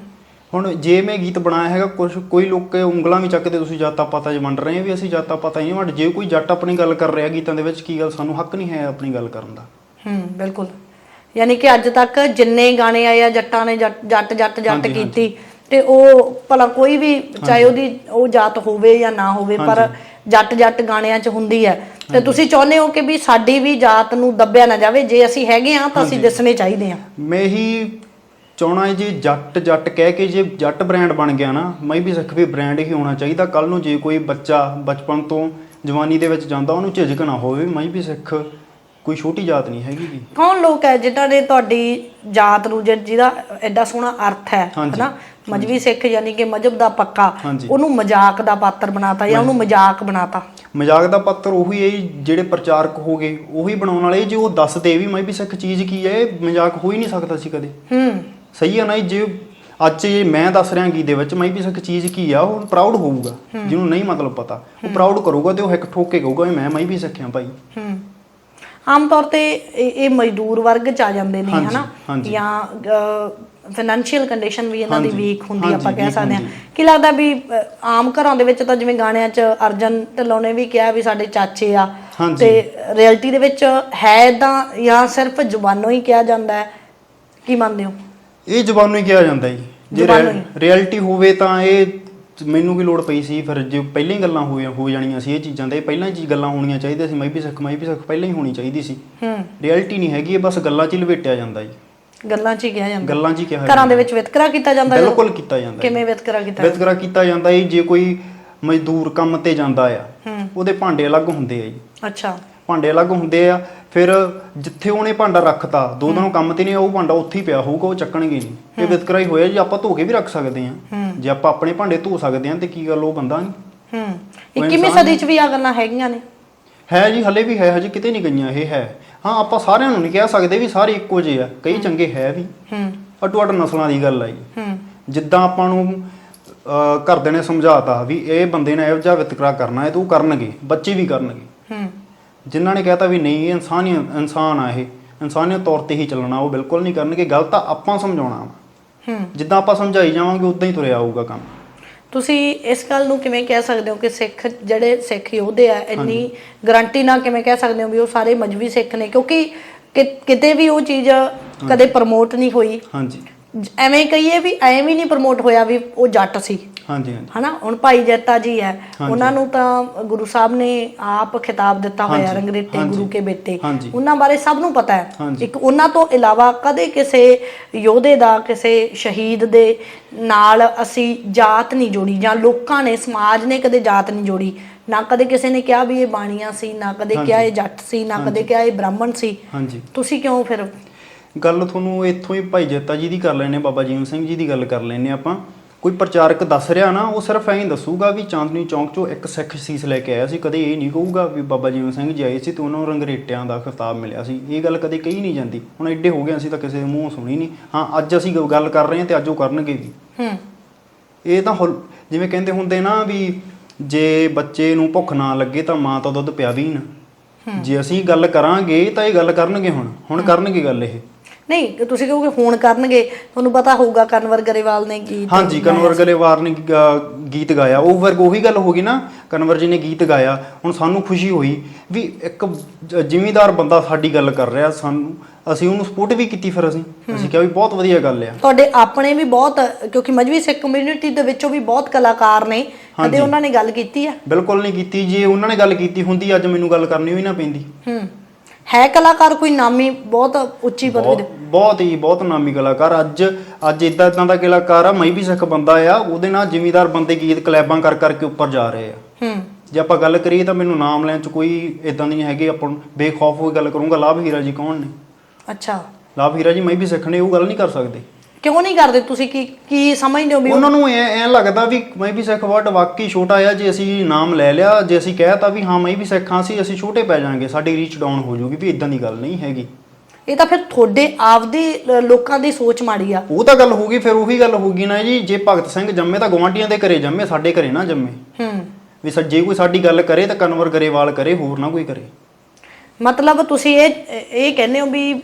ਹੁਣ ਜੇ ਮੈਂ ਗੀਤ ਬਣਾਇਆ ਹੈਗਾ ਕੁਝ ਕੋਈ ਲੋਕ ਉਂਗਲਾਂ ਵੀ ਚੱਕਦੇ ਤੁਸੀਂ ਜਾਤਾਂ ਪਾਤਾਂ 'ਚ ਵੰਡ ਰਹੇ ਆ ਵੀ ਅਸੀਂ ਜਾਤਾਂ ਪਾਤਾਂ ਨਹੀਂ ਵੰਡ ਜੇ ਕੋਈ ਜੱਟ ਆਪਣੀ ਗੱਲ ਕਰ ਰਿਹਾ ਗੀਤਾਂ ਦੇ ਵਿੱਚ ਕੀ ਗੱਲ ਸਾਨੂੰ ਹੱਕ ਨਹੀਂ ਹੈ ਆਪਣੀ ਗੱਲ ਕਰਨ ਦਾ? ਹੂੰ ਬਿਲਕੁਲ। ਯਾਨੀ ਕਿ ਅੱਜ ਤੱਕ ਜਿੰਨੇ ਗਾਣੇ ਆਏ ਆ ਜੱਟਾਂ ਨੇ ਜੱਟ ਜੱਟ ਜੱਟ ਜੱਟ ਹਾਂਜੀ, ਕੀਤੀ ਤੇ ਉਹ ਭਲਾ ਕੋਈ ਵੀ ਚਾਹੇ ਉਹਦੀ ਉਹ ਜਾਤ ਹੋਵੇ ਜਾਂ ਨਾ ਹੋਵੇ ਪਰ ਜੱਟ ਜੱਟ ਗਾਣਿਆਂ 'ਚ ਹੁੰਦੀ ਹੈ। ਤੇ ਤੁਸੀਂ ਚਾਹੁੰਦੇ ਹੋ ਕਿ ਵੀ ਸਾਡੀ ਵੀ ਜਾਤ ਨੂੰ ਦੱਬਿਆ ਨਾ ਜਾਵੇ ਜੇ ਅਸੀਂ ਹੈਗੇ ਆ ਤਾਂ ਅਸੀਂ ਦਿਸਣੇ ਚਾਹੀਦੇ ਆ ਮੈਂ ਹੀ ਚਾਹਣਾ ਹੈ ਜੇ ਜੱਟ ਜੱਟ ਕਹਿ ਕੇ ਜੇ ਜੱਟ ਬ੍ਰਾਂਡ ਬਣ ਗਿਆ ਨਾ ਮੈਂ ਵੀ ਸਿੱਖ ਵੀ ਬ੍ਰਾਂਡ ਹੀ ਹੋਣਾ ਚਾਹੀਦਾ। ਕੱਲ ਨੂੰ ਜੇ ਕੋਈ ਬੱਚਾ ਬਚਪਨ ਤੋਂ ਜਵਾਨੀ ਦੇ ਵਿੱਚ ਜਾਂਦਾ ਉਹਨੂੰ ਝਿਜਕ ਨਾ ਹੋਵੇ ਮੈਂ ਵੀ ਸਿੱਖ ਕੋਈ ਛੋਟੀ ਜਾਤ ਨਹੀਂ ਹੈਗੀ ਗੀ ਕੌਣ ਲੋਕ ਹੈ ਜਿਨ੍ਹਾਂ ਨੇ ਤੁਹਾਡੀ ਜਾਤ ਨੂੰ ਜਿ- ਜਿਹਦਾ ਐਡਾ ਸੋਹਣਾ ਅਰਥ ਹੈ ਹਾਂਜੀ। ਹਨਾ? ਮਜਬੀ ਸਿੱਖ ਯਾਨੀ ਕਿ ਮਜਬ ਦਾ ਪੱਕਾ। ਉਹਨੂੰ ਮਜ਼ਾਕ ਦਾ ਪਾਤਰ ਬਣਾਤਾ ਜਾਂ ਉਹਨੂੰ ਮਜ਼ਾਕ ਬਣਾਤਾ? ਮਜ਼ਾਕ ਦਾ ਪਾਤਰ ਉਹੀ ਹੈ ਜਿਹੜੇ ਪ੍ਰਚਾਰਕ ਹੋਗੇ ਉਹੀ ਬਣਾਉਣ ਵਾਲੇ ਜੇ ਉਹ ਦੱਸਦੇ ਵੀ ਮੈਂ ਵੀ ਸਿੱਖ ਚੀਜ਼ ਕੀ ਹੈ ਮਜ਼ਾਕ ਹੋ ਹੀ ਨਹੀਂ ਸਕਦਾ ਸੀ ਕਦੇ। ਹੂੰ। ਸਹੀ ਹੈ ਨਾ ਜੀ, ਅੱਜ ਜੇ ਮੈਂ ਦੱਸ ਰਿਹਾ ਗੀ ਦੇ ਵਿੱਚ ਮੈਂ ਵੀ ਸਿੱਖ ਚੀਜ਼ ਕੀ ਆ ਉਹ ਪ੍ਰਾਊਡ ਹੋਊਗਾ ਜਿਹਨੂੰ ਨਹੀਂ ਮਤਲਬ ਪਤਾ। ਉਹ ਪ੍ਰਾਊਡ ਕਰੂਗਾ ਤੇ ਉਹ ਇੱਕ ਠੋਕ ਕੇ ਕਹੂਗਾ ਮੈਂ ਮੈਂ ਵੀ ਸਿੱਖਿਆ ਭਾਈ। ਹੂੰ। ਆਮ ਤੌਰ ਤੇ ਇਹ ਮਜ਼ਦੂਰ ਵਰਗ ਚ ਆ ਜਾਂਦੇ ਨੇ ਹਨਾ। ਜਾਂ ਫਾਈਨੈਂਸ਼ੀਅਲ ਕੰਡੀਸ਼ਨ ਵੀ ਇਹਨਾਂ ਦੀ ਵੀਕ ਹੁੰਦੀ ਆਪਾਂ ਕਹਿ ਸਕਦੇ ਹਾਂ। ਕੀ ਲੱਗਦਾ ਵੀ ਆਮ ਘਰਾਂ ਦੇ ਵਿੱਚ ਤਾਂ ਜਿਵੇਂ ਗਾਣਿਆਂ 'ਚ ਅਰਜਨ ਢਿੱਲੋਂ ਨੇ ਵੀ ਕਿਹਾ ਵੀ ਸਾਡੇ ਚਾਚੇ ਆ। ਤੇ ਰਿਐਲਿਟੀ ਦੇ ਵਿੱਚ ਹੈ ਇਦਾਂ ਜਾਂ ਸਿਰਫ ਜ਼ੁਬਾਨੋਂ ਹੀ ਕਿਹਾ ਜਾਂਦਾ ਹੈ? ਕੀ ਮੰਨਦੇ ਹੋ? ਇਹ ਜ਼ਬਾਨੋਂ ਹੀ ਕਿਹਾ ਜਾਂਦਾ ਜੀ। ਜੇ। ਰਿਐਲਿਟੀ ਹੋਵੇ ਤਾਂ ਇਹ ਮੈਨੂੰ ਕੀ ਲੋੜ ਪਈ ਸੀ ਫਿਰ ਜੇ ਪਹਿਲਾਂ ਹੀ ਗੱਲਾਂ ਹੋ ਹੋ ਜਾਣੀਆਂ ਸੀ ਇਹ ਚੀਜ਼ਾਂ ਦੇ ਪਹਿਲਾਂ ਹੀ ਚੀਜ਼ ਗੱਲਾਂ ਹੋਣੀਆਂ ਚਾਹੀਦੀਆਂ ਸੀ ਮੈਂ ਵੀ ਸਿੱਖ ਮੈਂ ਵੀ ਸਿੱਖ ਪਹਿਲਾਂ ਹੀ ਹੋਣੀ ਚਾਹੀਦੀ ਸੀ। ਹੂੰ। ਰਿਐਲਿਟੀ ਨਹੀਂ ਹੈਗੀ ਇਹ ਬਸ ਗੱਲਾਂ 'ਚ ਲਵੇਟਿਆ ਜਾਂਦਾ ਜੀ। ਗੱਲਾਂ 'ਚ ਹੀ ਕਿਹਾ ਜਾਂਦਾ। ਗੱਲਾਂ 'ਚ ਹੀ ਕਿਹਾ ਘਰਾਂ। ਦੇ ਵਿੱਚ ਵਿਤਕਰਾ ਕੀਤਾ ਜਾਂਦਾ ਜਦੋਂ? ਬਿਲਕੁਲ ਕੀਤਾ ਜਾਂਦਾ ਜੀ। ਕਿਵੇਂ ਵਿਤਕਰਾ ਕੀਤਾ? ਜਾਂਦਾ? ਵਿਤਕਰਾ ਕੀਤਾ ਜਾਂਦਾ ਜੀ ਜੇ ਕੋਈ ਮਜ਼ਦੂਰ ਕੰਮ ਤੇ ਜਾਂਦਾ ਆ ਹੂੰ। ਉਹਦੇ ਭਾਂਡੇ ਅਲੱਗ ਹੁੰਦੇ ਆ ਜੀ। ਅੱਛਾ। ਭਾਂਡੇ ਅਲੱਗ ਹੁੰਦੇ ਆ ਫਿਰ ਜਿੱਥੇ ਉਹਨੇ ਭਾਂਡਾ ਰੱਖਤਾ ਦੋ ਦਿਨੋਂ ਕੰਮ ਤੇ ਨਹੀਂ ਉਹ ਭਾਂਡਾ ਉੱਥੇ ਹੀ ਪਿਆ ਹੋਊਗਾ ਉਹ ਚੱਕਣਗੇ ਨਹੀਂ। ਇਹ ਵਿਤਕਰਾ ਹੀ ਹੋਇਆ ਜੀ ਆਪਾਂ ਧੋ ਕੇ ਵੀ ਰੱਖ ਸਕਦੇ ਆ ਹੂੰ। ਜੇ ਆਪਾਂ ਆਪਣੇ ਭਾਂਡੇ ਧੋ ਸਕਦੇ ਆ ਤੇ ਕੀ ਗੱਲ ਉਹ ਬੰਦਾ ਨਹੀਂ। ਹੂੰ। ਉਹ 21ਵੀਂ ਇਨਸਾਨ ਸਦੀ 'ਚ ਵੀ ਆ ਗੱਲਾਂ ਹੈਗੀਆਂ ਨੇ? ਹੈ ਜੀ ਹਲੇ ਵੀ ਹੈ ਹਜੇ ਕਿਤੇ ਨਹੀਂ ਗਈਆਂ ਇਹ ਹੈ। ਹਾਂ ਆਪਾਂ ਸਾਰਿਆਂ ਨੂੰ ਨਹੀਂ ਕਹਿ ਸਕਦੇ ਵੀ ਸਾਰੇ ਇੱਕੋ ਜਿਹੇ ਆ। ਕਈ ਚੰਗੇ ਹੈ ਵੀ। ਹੂੰ। ਅੱਡੋ ਅੱਡ ਨਸਲਾਂ ਦੀ ਗੱਲ ਆ ਜੀ। ਹੂੰ। ਜਿੱਦਾਂ ਆਪਾਂ ਨੂੰ ਅਹ, ਘਰਦਿਆਂ ਨੇ ਸਮਝਾਤਾ ਵੀ ਇਹ ਬੰਦੇ ਨੇ ਇਹੋ ਜਿਹਾ ਵਿਤਕਰਾ ਕਰਨਾ ਹੈ ਤੇ ਕਰਨਗੇ ਬੱਚੇ ਵੀ ਕਰਨਗੇ। ਹੂੰ। ਜਿਨ੍ਹਾਂ ਨੇ ਕਹਿਤਾ ਵੀ ਨਹੀਂ ਇਹ ਇਨਸਾਨੀ ਇਨਸਾਨ ਆ ਇਹ। ਇਨਸਾਨੀਅਤ ਤੌਰ ਤੇ ਹੀ ਚੱਲਣਾ ਉਹ ਬਿਲਕੁਲ ਨਹੀਂ ਕਰਨਗੇ। ਗਲਤ ਆ ਆਪਾਂ ਸਮਝਾਉਣਾ ਵਾ। ਹੂੰ। ਜਿੱਦਾਂ ਆਪਾਂ ਸਮਝਾਈ ਜਾਵਾਂਗੇ ਉਦਾਂ ਹੀ ਤੁਰਿਆ ਆਊਗਾ ਕੰਮ। ਤੁਸੀਂ ਇਸ ਗੱਲ ਨੂੰ ਕਿਵੇਂ ਕਹਿ ਸਕਦੇ ਹੋ ਕਿ ਸਿੱਖ ਜਿਹੜੇ ਸਿੱਖ ਯੋਧੇ ਆ ਇੰਨੀ ਗਾਰੰਟੀ ਨਾਲ ਕਿਵੇਂ ਕਹਿ ਸਕਦੇ ਹੋ ਵੀ ਉਹ ਸਾਰੇ ਮਜਬੀ ਸਿੱਖ ਨੇ? ਕਿਉਂਕਿ ਕਿਤੇ ਵੀ ਉਹ ਚੀਜ਼ ਕਦੇ ਪ੍ਰਮੋਟ ਨਹੀਂ ਹੋਈ। ਹਾਂਜੀ। ਜ- ਐਵੇਂ ਕਹੀਏ ਵੀ ਐਵੇਂ ਵੀ ਨਹੀਂ ਪ੍ਰਮੋਟ ਹੋਇਆ ਵੀ ਉਹ ਜੱਟ ਸੀ। ਹਾਂਜੀ ਹਾਂਜੀ। ਹਨਾ? ਹੁਣ ਭਾਈ ਜੈਤਾ ਜੀ ਹੈ। ਹਾਂਜੀ। ਉਹਨਾਂ ਨੂੰ ਤਾਂ ਗੁਰੂ ਸਾਹਿਬ ਨੇ ਆਪ ਖਿਤਾਬ ਦਿੱਤਾ ਹੋਇਆ ਹਾਂਜੀ, ਰੰਗਰੇਟੇ ਹਾਂਜੀ। ਗੁਰੂ ਕੇ ਬੇਟੇ। ਹਾਂਜੀ। ਉਹਨਾਂ ਬਾਰੇ ਸਭ ਨੂੰ ਪਤਾ ਹੈ। ਹਾਂਜੀ। ਇੱਕ ਉਹਨਾਂ ਤੋਂ ਇਲਾਵਾ ਕਦੇ ਕਿਸੇ ਯੋਧੇ ਦਾ ਕਿਸੇ ਸ਼ਹੀਦ ਦੇ ਨਾਲ ਅਸੀਂ ਜਾਤ ਨਹੀਂ ਜੋੜੀ ਜਾਂ ਲੋਕਾਂ ਨੇ ਸਮਾਜ ਨੇ ਕਦੇ ਜਾਤ ਨਹੀਂ ਜੋੜੀ। ਨਾ ਕਦੇ ਕਿਸੇ ਨੇ ਕਿਹਾ ਵੀ ਇਹ ਬਾਣੀਆਂ ਸੀ ਨਾ ਕਦੇ। ਕਿਹਾ ਇਹ ਜੱਟ ਸੀ ਨਾ ਕਦੇ ਕਿਹਾ ਇਹ ਬ੍ਰਾਹਮਣ ਸੀ। ਹਾਂਜੀ। ਤੁਸੀਂ ਕਿਉਂ ਫਿਰ ਗੱਲ ਤੁਹਾਨੂੰ ਇੱਥੋਂ ਹੀ ਭਾਈ ਜੱਤਾ ਜੀ ਦੀ ਕਰ ਲੈਨੇ ਬਾਬਾ ਜੀਵਨ ਸਿੰਘ ਜੀ ਦੀ ਗੱਲ ਕਰ ਲੈਨੇ ਆਪਾਂ। ਕੋਈ ਪ੍ਰਚਾਰਕ ਦੱਸ ਰਿਹਾ ਨਾ ਉਹ ਸਿਰਫ ਐਂ ਦੱਸੂਗਾ ਵੀ ਚਾਂਦਨੀ ਚੌਂਕ 'ਚੋਂ ਇੱਕ ਸਿੱਖ ਸੀਸ ਲੈ ਕੇ ਆਇਆ ਸੀ ਕਦੇ ਇਹ ਨਹੀਂ ਕਹੂਗਾ ਵੀ ਬਾਬਾ ਜੀਵਨ ਸਿੰਘ ਜੀ ਆਏ ਸੀ ਤੇ ਉਹਨਾਂ ਨੂੰ ਰੰਗਰੇਟਿਆਂ ਦਾ ਖਿਤਾਬ ਮਿਲਿਆ ਸੀ। ਇਹ ਗੱਲ ਕਦੇ ਕਹੀ ਨਹੀਂ ਜਾਂਦੀ। ਹੁਣ ਐਡੇ ਹੋ ਗਏ ਅਸੀਂ ਤਾਂ ਕਿਸੇ ਦੇ ਮੂੰਹੋਂ ਸੁਣੀ ਨਹੀਂ। ਹਾਂ ਅੱਜ ਅਸੀਂ ਗੱਲ ਕਰ ਰਹੇ ਹਾਂ ਤੇ ਅੱਜ ਉਹ ਕਰਨਗੇ ਵੀ। ਹੂੰ। ਇਹ ਤਾਂ ਹੁਲ- ਜਿਵੇਂ ਕਹਿੰਦੇ ਹੁੰਦੇ ਨਾ ਵੀ ਜੇ ਬੱਚੇ ਨੂੰ ਭੁੱਖ ਨਾ ਲੱਗੇ ਤਾਂ ਮਾਂ ਤਾਂ ਦੁੱਧ ਪਿਆਵੇ ਨਾ ਜੇ ਅਸੀਂ ਗੱਲ ਕਰਾਂਗੇ ਤਾਂ ਇਹ ਗੱਲ ਕਰਨਗੇ ਹੁਣ। ਹੁਣ ਕਰਨਗੇ ਗੱਲ ਇਹ। ਨਹੀਂ ਤੁਸੀਂ ਕਹੋਗੇ ਹੁਣ ਕਰਨਗੇ ਤੁਹਾਨੂੰ ਪਤਾ ਹੋਊਗਾ ਕਨਵਰ ਗਰੇਵਾਲ ਨੇ ਗੀਤ ਹਾਂਜੀ ਕਨਵਰ। ਗਰੇਵਾਲ ਨੇ ਗ- ਗੀਤ ਗਾਇਆ। ਉਹ ਵਰਗ ਉਹੀ ਗੱਲ ਹੋ ਗਈ ਨਾ ਕਨਵਰ ਜੀ ਨੇ ਗੀਤ ਗਾਇਆ ਹੁਣ ਸਾਨੂੰ ਖੁਸ਼ੀ ਹੋਈ ਵੀ ਇੱਕ ਜ- ਜ਼ਿਮੀਂਦਾਰ ਬੰਦਾ ਸਾਡੀ ਗੱਲ ਕਰ ਰਿਹਾ ਸਾਨੂੰ ਅਸੀਂ ਉਹਨੂੰ ਸਪੋਰਟ ਵੀ ਕੀਤੀ ਫਿਰ ਅਸੀਂ। ਅਸੀਂ ਕਿਹਾ ਵੀ ਬਹੁਤ ਵਧੀਆ ਗੱਲ ਆ। ਤੁਹਾਡੇ ਆਪਣੇ ਵੀ ਬਹੁਤ ਕਿਉਂਕਿ ਮਜਬੀ ਸਿੱਖ ਕਮਿਊਨਿਟੀ ਦੇ ਵਿੱਚੋਂ ਵੀ ਬਹੁਤ ਕਲਾਕਾਰ ਨੇ ਕਦੇ ਹਾਂਜੀ। ਉਹਨਾਂ ਨੇ ਗੱਲ ਕੀਤੀ ਆ? ਬਿਲਕੁਲ ਨਹੀਂ ਕੀਤੀ। ਜੇ ਉਹਨਾਂ ਨੇ ਗੱਲ ਕੀਤੀ ਹੁੰਦੀ ਅੱਜ ਮੈਨੂੰ ਗੱਲ ਕਰਨੀ ਹੋਈ ਨਾ ਪੈਂਦੀ। ਹੂੰ। ਹੈ ਕਲਾਕਾਰ ਕੋਈ ਨਾਮੀ ਬਹੁਤ ਉੱਚੀ ਪਦਵੀ ਦੇ ਬਹੁਤ ਬਹੁਤ ਹੀ ਬਹੁਤ ਨਾਮੀ ਕਲਾਕਾਰ। ਅੱਜ ਅੱਜ ਇਦਾਂ ਇਦਾਂ ਦਾ ਕਲਾਕਾਰ ਆ ਮੈਂ ਵੀ ਸਿੱਖ ਬੰਦਾ ਆ ਉਹਦੇ ਨਾਲ ਜ਼ਿਮੀਂਦਾਰ ਬੰਦੇ ਗੀਤ ਕਲੈਬਾਂ ਕਰ ਕਰਕੇ ਉੱਪਰ ਜਾ ਰਹੇ ਆ। ਹੂੰ। ਜੇ ਆਪਾਂ ਗੱਲ ਕਰੀਏ ਤਾਂ ਮੈਨੂੰ ਨਾਮ ਲੈਣ ਚ ਕੋਈ ਇਦਾਂ ਦੀ ਨਹੀਂ ਹੈਗੀ ਆਪਾਂ ਨੂੰ ਬੇਖੌਫ ਹੋ ਕੇ ਗੱਲ ਕਰੂੰਗਾ ਲਾਭ ਹੀਰਾ ਜੀ ਕੌਣ ਨੇ? ਅੱਛਾ। ਲਾਭ ਹੀਰਾ ਜੀ ਮੈਂ ਵੀ ਸਿੱਖਣੇ ਉਹ ਗੱਲ ਨਹੀਂ ਕਰ ਸਕਦੇ। ਕਿਉਂ ਨਹੀਂ ਕਰਦੇ? ਤੁਸੀਂ ਕੀ ਕੀ ਸਮਝਦੇ ਹੋ ਵੀ ਉਹ- ਉਹਨਾਂ ਨੂੰ ਐ ਐ ਲੱਗਦਾ ਵੀ ਮੈਂ ਵੀ ਸਿੱਖ ਵਰਡ ਵਾਕਈ ਛੋਟਾ ਆ ਜੇ ਅਸੀਂ ਨਾਮ ਲੈ ਲਿਆ ਜੇ ਅਸੀਂ ਕਹਿਤਾ ਵੀ ਹਾਂ ਮੈਂ ਵੀ ਸਿੱਖਾਂ ਸੀ ਅਸੀਂ ਛੋਟੇ ਪੈ ਜਾਾਂਗੇ ਸਾਡੀ ਰੀਚ ਡਾਊਨ ਹੋ ਜਾਊਗੀ ਵੀ ਇਦਾਂ ਦੀ ਗੱਲ ਨਹੀਂ ਹੈਗੀ। ਇਹ ਤਾਂ ਫਿਰ ਤੁਹਾਡੇ ਆਪਦੀ ਲੋਕਾਂ ਦੀ ਸੋਚ ਮਾੜੀ ਆ। ਉਹ ਤਾਂ ਗੱਲ ਹੋਊਗੀ ਫਿਰ ਉਹੀ ਗੱਲ ਹੋਊਗੀ ਨਾ ਜੀ। ਜੇ ਭਗਤ ਸਿੰਘ ਜੰਮੇ ਤਾਂ ਗਵਾਂਢੀਆਂ ਦੇ ਘਰੇ ਜੰਮੇ ਸਾਡੇ ਘਰੇ ਨਾ ਜੰਮੇ। ਹੂੰ। ਵੀ ਸਰ ਜੇ ਕੋਈ ਸਾਡੀ ਗੱਲ ਕਰੇ ਤਾਂ ਕਨਵਰ ਗਰੇਵਾਲ ਕਰੇ ਹੋਰ ਨਾ ਕੋਈ ਕਰੇ। ਮਤਲਬ ਤੁਸੀਂ ਇਹ ਇਹ ਕਹਿੰਦੇ ਹੋ ਵੀ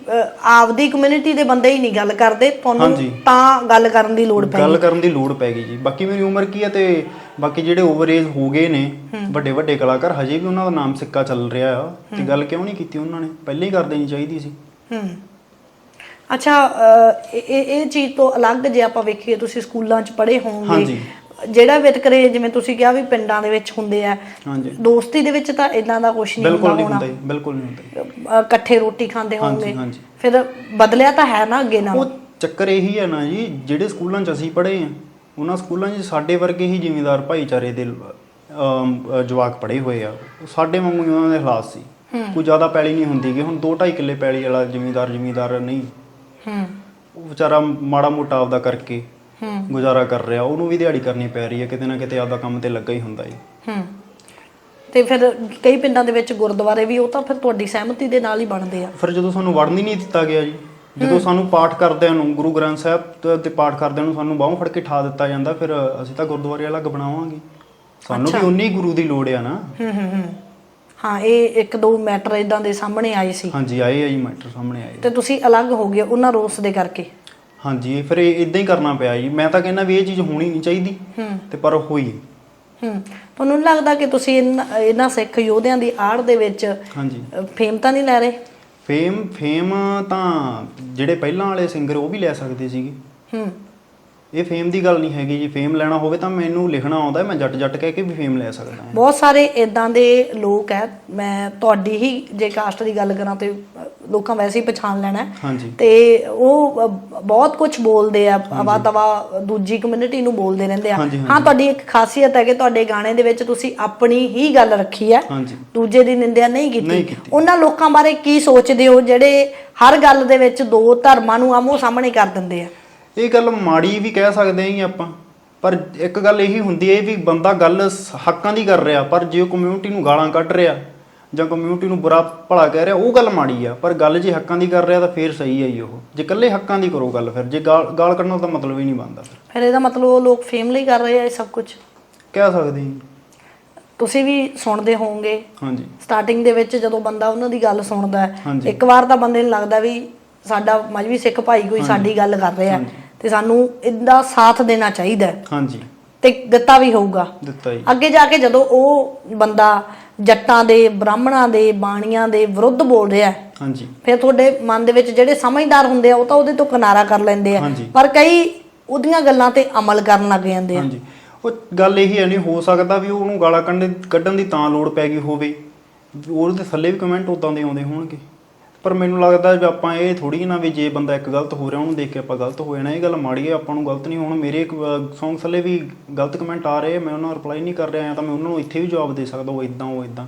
ਆਪਦੀ ਕਮਿਊਨਿਟੀ ਦੇ ਬੰਦੇ ਹੀ ਨਹੀਂ ਗੱਲ ਕਰਦੇ ਤੁਹਾਨੂੰ। ਤਾਂ ਗੱਲ ਕਰਨ ਦੀ ਲੋੜ ਪੈ ਗੱਲ ਕਰਨ ਦੀ ਲੋੜ ਪੈ ਗਈ ਜੀ। ਬਾਕੀ ਮੇਰੀ ਉਮਰ ਕੀ ਹੈ ਤੇ ਬਾਕੀ ਜਿਹੜੇ ਓਵਰ ਏਜ ਹੋ ਗਏ ਨੇ ਵੱਡੇ ਵੱਡੇ ਕਲਾਕਾਰ ਹਜੇ ਵੀ ਉਹਨਾਂ ਦਾ ਨਾਮ ਸਿੱਕਾ ਚੱਲ ਰਿਹਾ ਆ। ਤੇ ਗੱਲ ਕਿਉਂ ਨਹੀਂ ਕੀਤੀ ਉਹਨਾਂ ਨੇ? ਪਹਿਲਾਂ ਹੀ ਕਰ ਦੇਣੀ ਚਾਹੀਦੀ ਸੀ। ਹੂੰ। ਅੱਛਾ ਇਹ ਇਹ ਚੀਜ਼ ਤੋਂ ਅਲੱਗ ਜੇ ਆਪਾਂ ਵੇਖੀਏ ਤੁਸੀਂ ਸਕੂਲਾਂ 'ਚ ਪੜ੍ਹੇ ਹੋਵੋਗੇ। ਹਾਂਜੀ। ਜਿਹੜਾ ਵਿਤਕਰੇ ਜਿਵੇਂ ਤੁਸੀਂ ਕਿਹਾ ਵੀ ਪਿੰਡਾਂ ਦੇ ਵਿੱਚ ਹੁੰਦੇ ਆ ਹਾਂਜੀ। ਦੋਸਤੀ ਦੇ ਵਿੱਚ ਤਾਂ ਇਦਾਂ ਦਾ ਕੁਝ ਨਹੀਂ ਬਿਲਕੁਲ ਹੁੰਦਾ ਨਹੀਂ ਹੋਣਾ। ਹੁੰਦਾ ਬਿਲਕੁਲ ਨਹੀਂ ਹੁੰਦਾ ਇਕੱਠੇ ਰੋਟੀ ਖਾਂਦੇ ਹਾਂਜੀ। ਫਿਰ ਬਦਲਿਆ ਤਾਂ ਹੈ ਨਾ ਅੱਗੇ ਨਾਲ। ਉਹ ਚੱਕਰ ਇਹੀ ਹੈ ਨਾ ਜੀ ਜਿਹੜੇ ਸਕੂਲਾਂ 'ਚ ਅਸੀਂ ਪੜ੍ਹੇ ਆ ਉਹਨਾਂ ਸਕੂਲਾਂ 'ਚ ਸਾਡੇ ਵਰਗੇ ਹੀ ਜ਼ਿਮੀਂਦਾਰ ਭਾਈਚਾਰੇ ਦੇ ਜਵਾਕ ਪੜ੍ਹੇ ਹੋਏ ਆ। ਸਾਡੇ ਵਾਂਗੂ ਉਹਨਾਂ ਦੇ ਹਾਲਾਤ ਸੀ। ਕੋਈ ਜ਼ਿਆਦਾ ਪੈਲੀ ਨਹੀਂ ਹੁੰਦੀ ਕਿ ਹੁਣ 2.5 ਕਿੱਲੇ ਪੈਲੀ ਵਾਲਾ ਜ਼ਿਮੀਂਦਾਰ ਜ਼ਿਮੀਂਦਾਰ ਨਹੀਂ। ਹੂੰ। ਉਹ ਵਿਚਾਰਾ ਮਾੜਾ ਮੋਟਾ ਆਪਦਾ ਕਰਕੇ ਹੂੰ। ਗੁਜ਼ਾਰਾ ਕਰ ਰਿਹਾ। ਉਹਨੂੰ ਵੀ ਦਿਹਾੜੀ ਕਰਨੀ ਪੈ ਰਹੀ ਹੈ। ਕਿਤੇ ਨਾ ਕਿਤੇ ਆਪਦਾ ਕੰਮ ਤੇ ਲੱਗਾ ਹੀ ਹੁੰਦਾ ਜੀ ਹੂੰ। ਤੇ ਫਿਰ ਕਈ ਪਿੰਡਾਂ ਦੇ ਵਿੱਚ ਗੁਰਦੁਆਰੇ ਵੀ ਉਹ ਤਾਂ ਫਿਰ ਤੁਹਾਡੀ ਸਹਿਮਤੀ ਦੇ ਨਾਲ ਹੀ ਬਣਦੇ ਆ। ਫਿਰ ਜਦੋਂ ਸਾਨੂੰ ਵੜਨ ਹੀ ਨਹੀਂ ਦਿੱਤਾ ਗਿਆ ਜੀ ਜਦੋਂ ਸਾਨੂੰ ਪਾਠ ਕਰਦਿਆਂ ਨੂੰ ਗੁਰੂ ਗ੍ਰੰਥ ਸਾਹਿਬ ਤੇ- ਤੇ ਪਾਠ ਕਰਦਿਆਂ ਨੂੰ ਸਾਨੂੰ ਬਾਹੋਂ ਫੜ ਕੇ ਠਾ ਦਿੱਤਾ ਜਾਂਦਾ ਫਿਰ ਅਸੀਂ ਤਾਂ ਗੁਰਦੁਆਰੇ ਅਲੱਗ ਬਣਾਵਾਂਗੇ। ਸਾਨੂੰ ਵੀ ਉਨੀ ਗੁਰੂ ਦੀ ਲੋੜ ਆ ਨਾ। ਹੂੰ ਹੂੰ ਹੂੰ। ਹਾਂ ਇਹ ਇੱਕ ਦੋ ਮੈਟਰ ਇਦਾਂ ਦੇ ਸਾਹਮਣੇ ਆਏ ਸੀ। ਹਾਂਜੀ ਆਏ ਆ ਜੀ ਮੈਟਰ ਸਾਹਮਣੇ ਆਏ ਤੇ ਤੁਸੀਂ ਅਲੱਗ ਹੋ ਗਏ ਉਹਨਾਂ ਰੋਸ ਦੇ ਕਰਕੇ? ਹਾਂਜੀ ਫਿਰ ਇਹ ਇਦਾਂ ਹੀ ਕਰਨਾ ਪਿਆ ਜੀ। ਮੈਂ ਤਾਂ ਕਹਿੰਦਾ ਵੀ ਇਹ ਚੀਜ਼ ਹੋਣੀ ਨਹੀਂ ਚਾਹੀਦੀ ਤੇ ਪਰ ਹੋਈ ਹੂੰ। ਤੁਹਾਨੂੰ ਨਹੀਂ ਲੱਗਦਾ ਕਿ ਤੁਸੀਂ ਇਹਨਾਂ ਇਹਨਾਂ ਸਿੱਖ ਯੋਧਿਆਂ ਦੀ ਆੜ ਦੇ ਵਿੱਚ ਹਾਂਜੀ। ਅ, ਫੇਮ ਤਾਂ ਨਹੀਂ ਲੈ ਰਹੇ? ਫੇਮ ਫੇਮ ਤਾਂ ਜਿਹੜੇ ਪਹਿਲਾਂ ਵਾਲੇ ਸਿੰਗਰ ਉਹ ਵੀ ਲੈ ਸਕਦੇ ਸੀਗੇ। ਹੂੰ। ਇਹ ਫੇਮ ਦੀ ਗੱਲ ਨਹੀਂ ਹੈਗੀ ਜੀ ਫੇਮ ਲੈਣਾ ਹੋਵੇ ਤਾਂ ਮੈਨੂੰ ਲਿਖਣਾ ਆਉਂਦਾ ਮੈਂ ਜੱਟ ਜੱਟ ਕਹਿ ਕੇ ਵੀ ਫੇਮ ਲੈ ਸਕਦਾ ਹਾਂ। ਬਹੁਤ ਸਾਰੇ ਇਦਾਂ ਦੇ ਲੋਕ ਹੈ ਮੈਂ ਤੁਹਾਡੀ ਹੀ ਜੇ ਕਾਸਟ ਦੀ ਗੱਲ ਕਰਾਂ ਤੇ ਲੋਕਾਂ ਵੈਸੇ ਹੀ ਪਛਾਣ ਲੈਣਾ ਹੈ। ਹਾਂਜੀ। ਤੇ ਉਹ ਬਹੁਤ ਕੁਝ ਬੋਲਦੇ ਆ ਅਵਾ ਤਵਾ ਦੂਜੀ ਕਮਿਊਨਿਟੀ ਨੂੰ ਬੋਲਦੇ ਰਹਿੰਦੇ ਆ। ਹਾਂਜੀ, ਹਾਂ ਤੁਹਾਡੀ ਇੱਕ ਖਾਸੀਅਤ ਹੈ ਕਿ ਤੁਹਾਡੇ ਗਾਣੇ ਦੇ ਵਿੱਚ ਤੁਸੀਂ ਆਪਣੀ ਹੀ ਗੱਲ ਰੱਖੀ ਹੈ। ਹਾਂਜੀ। ਦੂਜੇ ਦੀ ਨਿੰਦਿਆ ਨਹੀਂ ਕੀਤੀ। ਨਹੀਂ ਕੀਤੀ। ਉਹਨਾਂ ਲੋਕਾਂ ਬਾਰੇ ਕੀ ਸੋਚਦੇ ਹੋ ਜਿਹੜੇ ਹਰ ਗੱਲ ਦੇ ਵਿੱਚ ਦੋ ਧਰਮਾਂ ਨੂੰ ਆਮੋ ਸਾਹਮਣੇ ਕਰ ਦਿੰਦੇ ਆ? ਇਹ ਗੱਲ ਮਾੜੀ ਵੀ ਕਹਿ ਸਕਦੇ ਹਾਂ ਜੀ ਆਪਾਂ। ਪਰ ਇੱਕ ਗੱਲ ਇਹੀ ਹੁੰਦੀ ਹੈ ਵੀ ਬੰਦਾ ਗੱਲ ਹੱਕਾਂ ਦੀ ਕਰ ਰਿਹਾ ਪਰ ਜੇ ਕਮਿਊਨਿਟੀ ਨੂੰ ਗਾਲਾਂ ਕੱਢ ਰਿਹਾ ਜਾਂ ਕਮਿਊਨਿਟੀ ਨੂੰ ਬੁਰਾ ਭਲਾ ਕਹਿ ਰਿਹਾ ਉਹ ਗੱਲ ਮਾੜੀ ਆ। ਪਰ ਗੱਲ ਜੇ ਹੱਕਾਂ ਦੀ ਕਰ ਰਿਹਾ ਤਾਂ ਫੇਰ ਸਹੀ ਹੈ ਜੀ ਉਹ। ਜੇ ਇਕੱਲੇ ਹੱਕਾਂ ਦੀ ਕਰੋ ਗੱਲ ਫਿਰ ਜੇ ਗਾਲ ਕੱਢਣ ਦਾ ਮਤਲਬ ਹੀ ਨਹੀਂ ਬਣਦਾ ਫਿਰ। ਫਿਰ ਇਹਦਾ ਮਤਲਬ ਉਹ ਲੋਕ ਫੇਮ ਲਈ ਕਰ ਰਹੇ ਆ ਇਹ ਸਭ ਕੁਝ ਕਹਿ ਸਕਦੇ ਜੀ। ਤੁਸੀਂ ਵੀ ਸੁਣਦੇ ਹੋਵੋਗੇ। ਹਾਂਜੀ। ਸਟਾਰਟਿੰਗ ਦੇ ਵਿੱਚ ਜਦੋਂ ਬੰਦਾ ਉਹਨਾਂ ਦੀ ਗੱਲ ਸੁਣਦਾ ਹੈ। ਇੱਕ ਵਾਰ ਤਾਂ ਬੰਦੇ ਨੂੰ ਲੱਗਦਾ ਵੀ ਸਾਡਾ ਮਜਬੀ ਸਿੱਖ ਭਾਈ ਕੋਈ ਸਾਡੀ ਗੱਲ ਕਰ ਰਿਹਾ। ਤੇ ਸਾਨੂੰ ਇਹਦਾ ਸਾਥ ਦੇਣਾ ਚਾਹੀਦਾ ਹੈ। ਹਾਂਜੀ। ਤੇ ਦਿੱਤਾ ਵੀ ਹੋਊਗਾ। ਦਿੱਤਾ ਜੀ। ਅੱਗੇ ਜਾ ਕੇ ਜਦੋਂ ਉਹ ਬੰਦਾ ਜੱਟਾਂ ਦੇ ਬ੍ਰਾਹਮਣਾਂ ਦੇ ਬਾਣੀਆਂ ਦੇ ਵਿਰੁੱਧ ਬੋਲ ਰਿਹਾ ਹੈ, ਹਾਂਜੀ। ਫਿਰ ਤੁਹਾਡੇ ਮਨ ਦੇ ਵਿੱਚ ਜਿਹੜੇ ਸਮਝਦਾਰ ਹੁੰਦੇ ਆ ਉਹ ਤਾਂ ਉਹਦੇ ਤੋਂ ਕਿਨਾਰਾ ਕਰ ਲੈਂਦੇ ਆ। ਹਾਂਜੀ। ਪਰ ਕਈ ਉਹਦੀਆਂ ਗੱਲਾਂ ਤੇ ਅਮਲ ਕਰਨ ਲੱਗ ਜਾਂਦੇ ਆ। ਹਾਂਜੀ। ਉਹ ਗੱਲ ਇਹੀ ਹੈ ਨਹੀਂ ਹੋ ਸਕਦਾ ਵੀ ਉਹਨੂੰ ਗਾਲਾਂ ਕੱਢ ਕੱਢਣ ਦੀ ਤਾਂ ਲੋੜ ਪੈ ਗਈ ਹੋਵੇ। ਉਹਦੇ ਥੱਲੇ ਵੀ ਕਮੈਂਟ ਉਦਾਂ ਦੇ ਆਉਂਦੇ ਹੋਣਗੇ। ਪਰ ਮੈਨੂੰ ਲੱਗਦਾ ਵੀ ਆਪਾਂ ਇਹ ਥੋੜੀ ਨਾ ਵੀ ਜੇ ਬੰਦਾ ਇੱਕ ਗਲਤ ਹੋ ਰਿਹਾ ਉਹਨੂੰ ਦੇਖ ਕੇ ਆਪਾਂ ਗਲਤ ਹੋ ਜਾਣਾ। ਇਹ ਗੱਲ ਮਾੜੀ ਹੈ ਆਪਾਂ ਨੂੰ ਗਲਤ ਨਹੀਂ ਹੁਣ। ਮੇਰੇ ਸੌਂਗ ਥੱਲੇ ਵੀ ਗਲਤ ਕਮੈਂਟ ਆ ਰਹੇ ਆ, ਮੈਂ ਉਹਨਾਂ ਨੂੰ ਰਿਪਲਾਈ ਨਹੀਂ ਕਰ ਰਿਹਾ ਤਾਂ ਮੈਂ ਉਹਨਾਂ ਨੂੰ ਇੱਥੇ ਵੀ ਜਵਾਬ ਦੇ ਸਕਦਾ ਉਹ ਇਦਾਂ ਉਹ ਇਦਾਂ